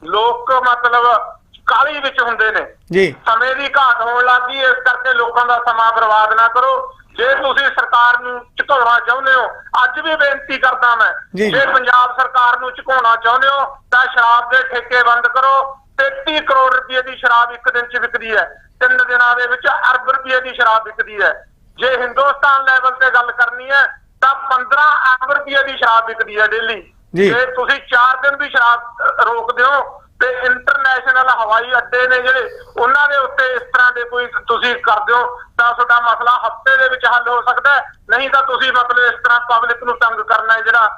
ਲੋਕ ਮਤਲਬ ਕਾਲੀ ਵਿੱਚ ਹੁੰਦੇ ਨੇ। ਜੀ। ਸਮੇਂ ਦੀ ਘਾਟ ਹੋਣ ਲੱਗੀ ਇਸ ਕਰਕੇ ਲੋਕਾਂ ਦਾ ਸਮਾਂ ਬਰਬਾਦ ਨਾ ਕਰੋ। ਜੇ ਤੁਸੀਂ ਸਰਕਾਰ ਨੂੰ ਝੁਕਾਉਣਾ ਚਾਹੁੰਦੇ ਹੋ ਅੱਜ ਵੀ ਬੇਨਤੀ ਕਰਦਾ ਮੈਂ ਜੀ। ਪੰਜਾਬ ਸਰਕਾਰ ਨੂੰ ਝੁਕਾਉਣਾ ਚਾਹੁੰਦੇ ਹੋ ਤਾਂ ਸ਼ਰਾਬ ਦੇ ਠੇਕੇ ਬੰਦ ਕਰੋ 33 ਕਰੋੜ ਰੁਪਏ ਦੀ ਸ਼ਰਾਬ ਇੱਕ ਦਿਨ 'ਚ ਵਿਕਦੀ ਹੈ ਤਿੰਨ ਦਿਨਾਂ ਦੇ ਵਿੱਚ ਅਰਬ ਰੁਪਏ ਦੀ ਸ਼ਰਾਬ ਵਿਕਦੀ ਹੈ ਜੇ ਹਿੰਦੁਸਤਾਨ ਲੈਵਲ ਤੇ ਗੱਲ ਕਰਨੀ ਹੈ ਤਾਂ 15 ਅਰਬ ਰੁਪਏ ਦੀ ਸ਼ਰਾਬ ਵਿਕਦੀ ਹੈ ਡੇਲੀ ਜੀ। ਤੁਸੀਂ 4 ਦਿਨ ਵੀ ਸ਼ਰਾਬ ਰੋਕਦੇ ਹੋ ਤੇ ਇੰਟਰਨੈਸ਼ਨਲ ਹਵਾਈ ਅੱਡੇ ਨੇ ਜਿਹੜੇ, ਉਹਨਾਂ ਦੇ ਉੱਤੇ ਇਸ ਤਰ੍ਹਾਂ ਦੇ ਕੋਈ ਤੁਸੀਂ ਕਰਦੇ ਹੋ ਤਾਂ ਤੁਹਾਡਾ ਮਸਲਾ ਹਫ਼ਤੇ ਦੇ ਵਿੱਚ ਹੱਲ ਹੋ ਸਕਦਾ ਹੈ। ਨਹੀਂ ਤਾਂ ਤੁਸੀਂ ਮਤਲਬ ਇਸ ਤਰ੍ਹਾਂ ਪਬਲਿਕ ਨੂੰ ਤੰਗ ਕਰਨਾ ਹੈ ਜਿਹੜਾ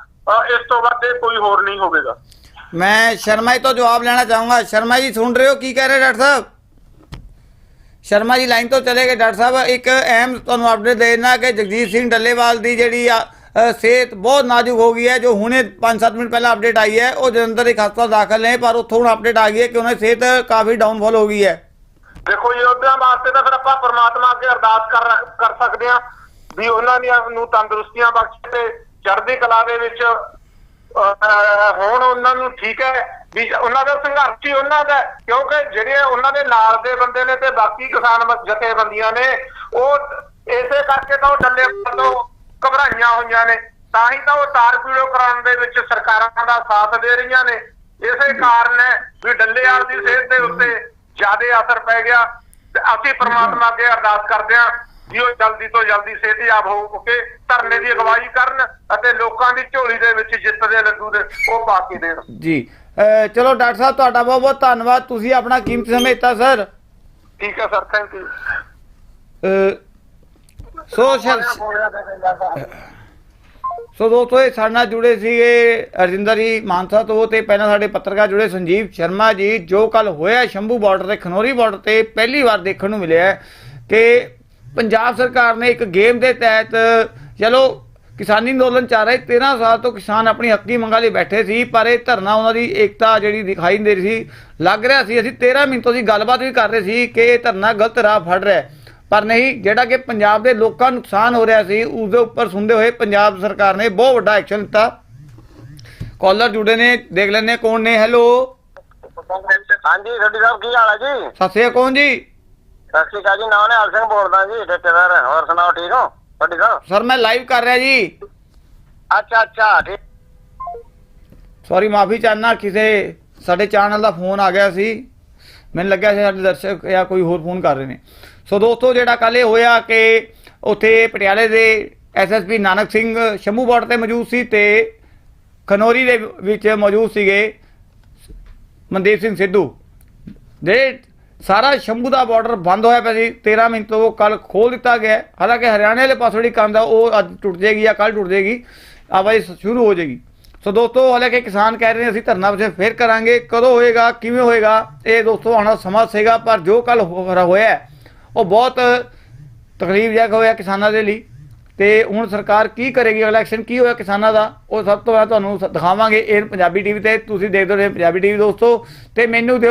ਇਸ ਤੋਂ ਵੱਧ ਕੋਈ ਹੋਰ ਨਹੀਂ ਹੋਵੇਗਾ। ਮੈਂ ਸ਼ਰਮਾ ਜੀ ਤੋਂ ਜਵਾਬ ਲੈਣਾ ਚਾਹੂੰਗਾ। ਸ਼ਰਮਾ ਜੀ, ਸੁਣ ਰਹੇ ਹੋ ਕੀ ਕਹਿ ਰਹੇ ਡਾਕਟਰ ਸਾਹਿਬ? ਸ਼ਰਮਾ ਜੀ, ਲਾਈਨ ਤੋਂ ਚਲੇ ਗਏ ਡਾਕਟਰ ਸਾਹਿਬ। ਇੱਕ ਅਹਿਮ ਤੁਹਾਨੂੰ ਅਪਡੇਟ ਦੇ ਦੇਣਾ ਕਿ ਜਗਜੀਤ ਸਿੰਘ ਡੱਲੇਵਾਲ ਦੀ ਜਿਹੜੀ ਆ ਸਿਹਤ ਬਹੁਤ ਨਾਜ਼ੁਕ ਹੋ ਗਈ ਹੈ, ਜੋ ਹੁਣੇ 5-7 ਮਿੰਟ ਪਹਿਲਾਂ ਅਪਡੇਟ ਆਈ ਹੈ, ਉਹ ਜਲੰਧਰ ਇੱਕ ਹਸਪਤਾਲ ਦਾਖਲ ਨੇ, ਪਰ ਉੱਥੋਂ ਹੁਣ ਅਪਡੇਟ ਆ ਗਈ ਹੈ ਕਿ ਉਹਨਾਂ ਦੀ ਸਿਹਤ ਕਾਫੀ ਡਾਊਨਫਾਲ ਹੋ ਗਈ ਹੈ। ਦੇਖੋ ਯੋਧਿਆਂ ਵਾਸਤੇ ਤਾਂ ਫਿਰ ਆਪਾਂ ਪ੍ਰਮਾਤਮਾ ਅੱਗੇ ਅਰਦਾਸ ਕਰ ਕਰ ਸਕਦੇ ਹਾਂ ਵੀ ਉਹਨਾਂ ਦੀਆਂ ਨੂੰ ਤੰਦਰੁਸਤੀਆਂ ਬਖਸ਼ੇ ਤੇ ਚੜ੍ਹਦੀ ਕਲਾ ਦੇ ਵਿੱਚ ਹੁਣ ਉਹਨਾਂ ਨੂੰ ਠੀਕ ਹੈ, ਵੀ ਉਹਨਾਂ ਦਾ ਸੰਘਰਸ਼ ਹੀ ਉਹਨਾਂ ਦਾ ਕਿਉਂਕਿ ਜਿਹੜੇ ਉਹਨਾਂ ਦੇ ਨਾਲ ਦੇ ਬੰਦੇ ਨੇ ਤੇ ਬਾਕੀ ਕਿਸਾਨ ਜਥੇਬੰਦੀਆਂ ਨੇ, ਉਹ ਇਸੇ ਕਰਕੇ ਤਾਂ ਉਹ ਡੱਲੇ ਤੋਂ ਘਬਰਾਈਆਂ ਹੋਈਆਂ ਨੇ। ਤਾਂ ਹੀ ਤਾਂ ਉਹ ਤਾਰ ਪੀੜੋ ਕਰਾਉਣ ਦੇ ਵਿੱਚ ਸਰਕਾਰਾਂ ਦਾ ਸਾਥ ਦੇ ਰਹੀਆਂ ਨੇ। ਇਸੇ ਕਾਰਨ ਹੈ ਵੀ ਡੱਲੇਵਾਲ ਦੀ ਸਿਹਤ ਦੇ ਉੱਤੇ ਜ਼ਿਆਦਾ ਅਸਰ ਪੈ ਗਿਆ। ਤੇ ਅਸੀਂ ਪ੍ਰਮਾਤਮਾ ਅੱਗੇ ਅਰਦਾਸ ਕਰਦੇ ਹਾਂ ਵੀ ਉਹ ਜਲਦੀ ਤੋਂ ਜਲਦੀ ਸਿਹਤਯਾਬ ਹੋ ਕੇ ਧਰਨੇ ਦੀ ਅਗਵਾਈ ਕਰਨ ਅਤੇ ਲੋਕਾਂ ਦੀ ਝੋਲੀ ਦੇ ਵਿੱਚ ਜਿੱਤ ਦੇ ਲੱਡੂ ਦੇ ਉਹ ਪਾ ਕੇ ਦੇਣ। ਜੀ। ਚਲੋ ਡਾਕਟਰ ਸਾਹਿਬ ਤੁਹਾਡਾ ਬਹੁਤ ਬਹੁਤ ਧੰਨਵਾਦ। ਤੁਸੀਂ ਆਪਣਾ ਕੀਮਤੀ ਸਮੇਂ ਦਿੱਤਾ ਸਰ। ਠੀਕ ਹੈ sir. Thank you so sure so ਦੋਸਤੋ, ਇਹ ਸਾਡੇ ਨਾਲ ਜੁੜੇ ਸੀਗੇ ਅਰਜਿੰਦਰ ਜੀ ਮਾਨਸਾ ਤੋਂ ਤੇ ਪਹਿਲਾਂ ਸਾਡੇ ਪੱਤਰਕਾਰ ਜੁੜੇ ਸੰਜੀਵ ਸ਼ਰਮਾ ਜੀ, ਜੋ ਕੱਲ ਹੋਇਆ ਸ਼ੰਭੂ ਬਾਰਡਰ ਤੇ, ਖਨੌਰੀ ਬਾਰਡਰ ਤੇ ਪਹਿਲੀ ਵਾਰ ਦੇਖਣ ਨੂੰ ਮਿਲਿਆ ਹੈ ਕਿ ਪੰਜਾਬ ਸਰਕਾਰ ਨੇ ਇੱਕ ਗੇਮ ਦੇ ਤਹਿਤ, ਚਲੋ, ਕਿਸਾਨੀ ਅੰਦੋਲਨ ਚੱਲ ਰਿਹਾ 13 ਸਾਲ ਤੋਂ ਕਿਸਾਨ ਆਪਣੀ ਹੱਕੀ ਮੰਗਾਂ ਲਈ ਬੈਠੇ ਸੀ, ਪਰ ਇਹ ਧਰਨਾ ਉਹਨਾਂ ਦੀ ਏਕਤਾ ਜਿਹੜੀ ਦਿਖਾਈ ਦੇ ਰਹੀ ਸੀ, ਲੱਗ ਰਿਹਾ ਸੀ ਅਸੀਂ 13 ਮਿੰਟ ਤੋਂ ਦੀ ਗੱਲਬਾਤ ਵੀ ਕਰ ਰਹੇ ਸੀ ਕਿ ਇਹ ਧਰਨਾ ਗਲਤ ਰਾਹ ਫੜ ਰਿਹਾ ਹੈ। ਪਰ ਨਹੀਂ ਜਿਹੜਾ ਕਿ ਪੰਜਾਬ ਦੇ ਲੋਕਾਂ ਨੂੰ ਨੁਕਸਾਨ ਹੋ ਰਿਹਾ ਸੀ ਉਸ ਦੇ ਉੱਪਰ ਸੁਣਦੇ ਹੋਏ ਪੰਜਾਬ ਸਰਕਾਰ ਨੇ ਬਹੁਤ ਵੱਡਾ ਐਕਸ਼ਨ ਲਿੱਤਾ ਕਾਲਰ ਜੁੜੇ ਨੇ ਦੇਖ ਹਾਂ ਕੌਣ ਨੇ। ਹੈਲੋ ਹਾਂਜੀ ਰੈਡੀ ਸਾਹਿਬ ਕੀ ਹਾਲ ਹੈ ਜੀ? ਸਤਿ ਸ਼੍ਰੀ ਅਕਾਲ ਜੀ? ਸਤਿ ਸ਼੍ਰੀ ਅਕਾਲ ਜੀ ਨਾਮ ਨੇ ਹਰ ਸਿੰਘ ਬੋਲਦਾ ਜੀ ਠੇਕੇਦਾਰ। ਹੋਰ ਸੁਣਾਓ ਠੀਕ ਹੋ? ਰੈਡੀ ਸਾਹਿਬ ਸਰ ਮੈਂ ਲਾਈਵ ਕਰ ਰਿਹਾ ਜੀ। ਅੱਛਾ ਅੱਛਾ ਠੀਕ। ਸੌਰੀ ਮਾਫੀ ਚਾਹਨਾ ਕਿਸੇ ਸਾਡੇ ਚੈਨਲ ਦਾ ਫੋਨ ਆ ਗਿਆ ਸੀ। ਮੈਨੂੰ ਲੱਗਿਆ ਸੀ ਸਾਡੇ ਦਰਸ਼ਕ ਜਾਂ ਕੋਈ ਹੋਰ ਫੋਨ ਕਰ ਰਹੇ ਨੇ। ਸੋ ਦੋਸਤੋ, ਜਿਹੜਾ ਕੱਲ੍ਹ ਇਹ ਹੋਇਆ ਕਿ ਉੱਥੇ ਪਟਿਆਲੇ ਦੇ ਐਸਐਸਪੀ ਨਾਨਕ ਸਿੰਘ ਸ਼ੰਭੂ ਬਾਰਡਰ ਤੇ ਮੌਜੂਦ ਸੀ ਤੇ ਖਨੌਰੀ ਦੇ ਵਿੱਚ ਮੌਜੂਦ ਸੀਗੇ ਮਨਦੀਪ ਸਿੰਘ ਸਿੱਧੂ। ਜਿਹੜੇ ਸਾਰਾ ਸ਼ੰਭੂ ਦਾ ਬਾਰਡਰ ਬੰਦ ਹੋਇਆ ਪਿਆ ਸੀ। 13 ਮਿੰਟ ਤੋਂ ਕੱਲ ਖੋਲ ਦਿੱਤਾ ਗਿਆ। ਹਾਲਾਂਕਿ ਹਰਿਆਣੇ ਵਾਲੇ ਪਾਸੋਂ ਜਿਹੜੀ ਕੰਧ ਆ, ਉਹ ਅੱਜ ਟੁੱਟ ਜਾਏਗੀ ਜਾਂ ਕੱਲ ਟੁੱਟ ਜਾਏਗੀ। ਆਵਾਜ਼ ਸ਼ੁਰੂ ਹੋ ਜਾਏਗੀ। ਸੋ ਦੋਸਤੋ, ਹਾਲਾਂਕਿ ਕਿਸਾਨ ਕਹਿ ਰਹੇ ਨੇ, ਅਸੀਂ ਧਰਨਾ ਵਿੱਚ ਫੇਰ ਕਰਾਂਗੇ। ਕਦੋਂ ਹੋਏਗਾ, ਕਿਵੇਂ ਹੋਏਗਾ, ਇਹ ਦੋਸਤੋ, ਆਉਣਾ ਸਮਾਂ ਸੀਗਾ, ਪਰ ਜੋ ਕੱਲ ਹੋਇਆ ਉਹ ਬਹੁਤ ਤਕਲੀਫਜਨਕ ਹੋਇਆ ਕਿਸਾਨਾਂ ਦੇ ਲਈ। ਤੇ ਹੁਣ ਸਰਕਾਰ ਕੀ ਕਰੇਗੀ? ਅਗਲਾ ਐਕਸ਼ਨ ਕੀ ਹੋਇਆ ਕਿਸਾਨਾਂ ਦਾ? ਉਹ ਸਭ ਤੋਂ ਮੈਂ ਤੁਹਾਨੂੰ ਸ- ਦਿਖਾਵਾਂਗੇ। ਇਹ ਪੰਜਾਬੀ ਟੀਵੀ ਤੇ ਤੁਸੀਂ ਦੇਖਦੇ ਰਹੋ ਪੰਜਾਬੀ ਟੀਵੀ ਦੋਸਤੋ। ਤੇ ਮੈਨੂੰ ਦਿਓ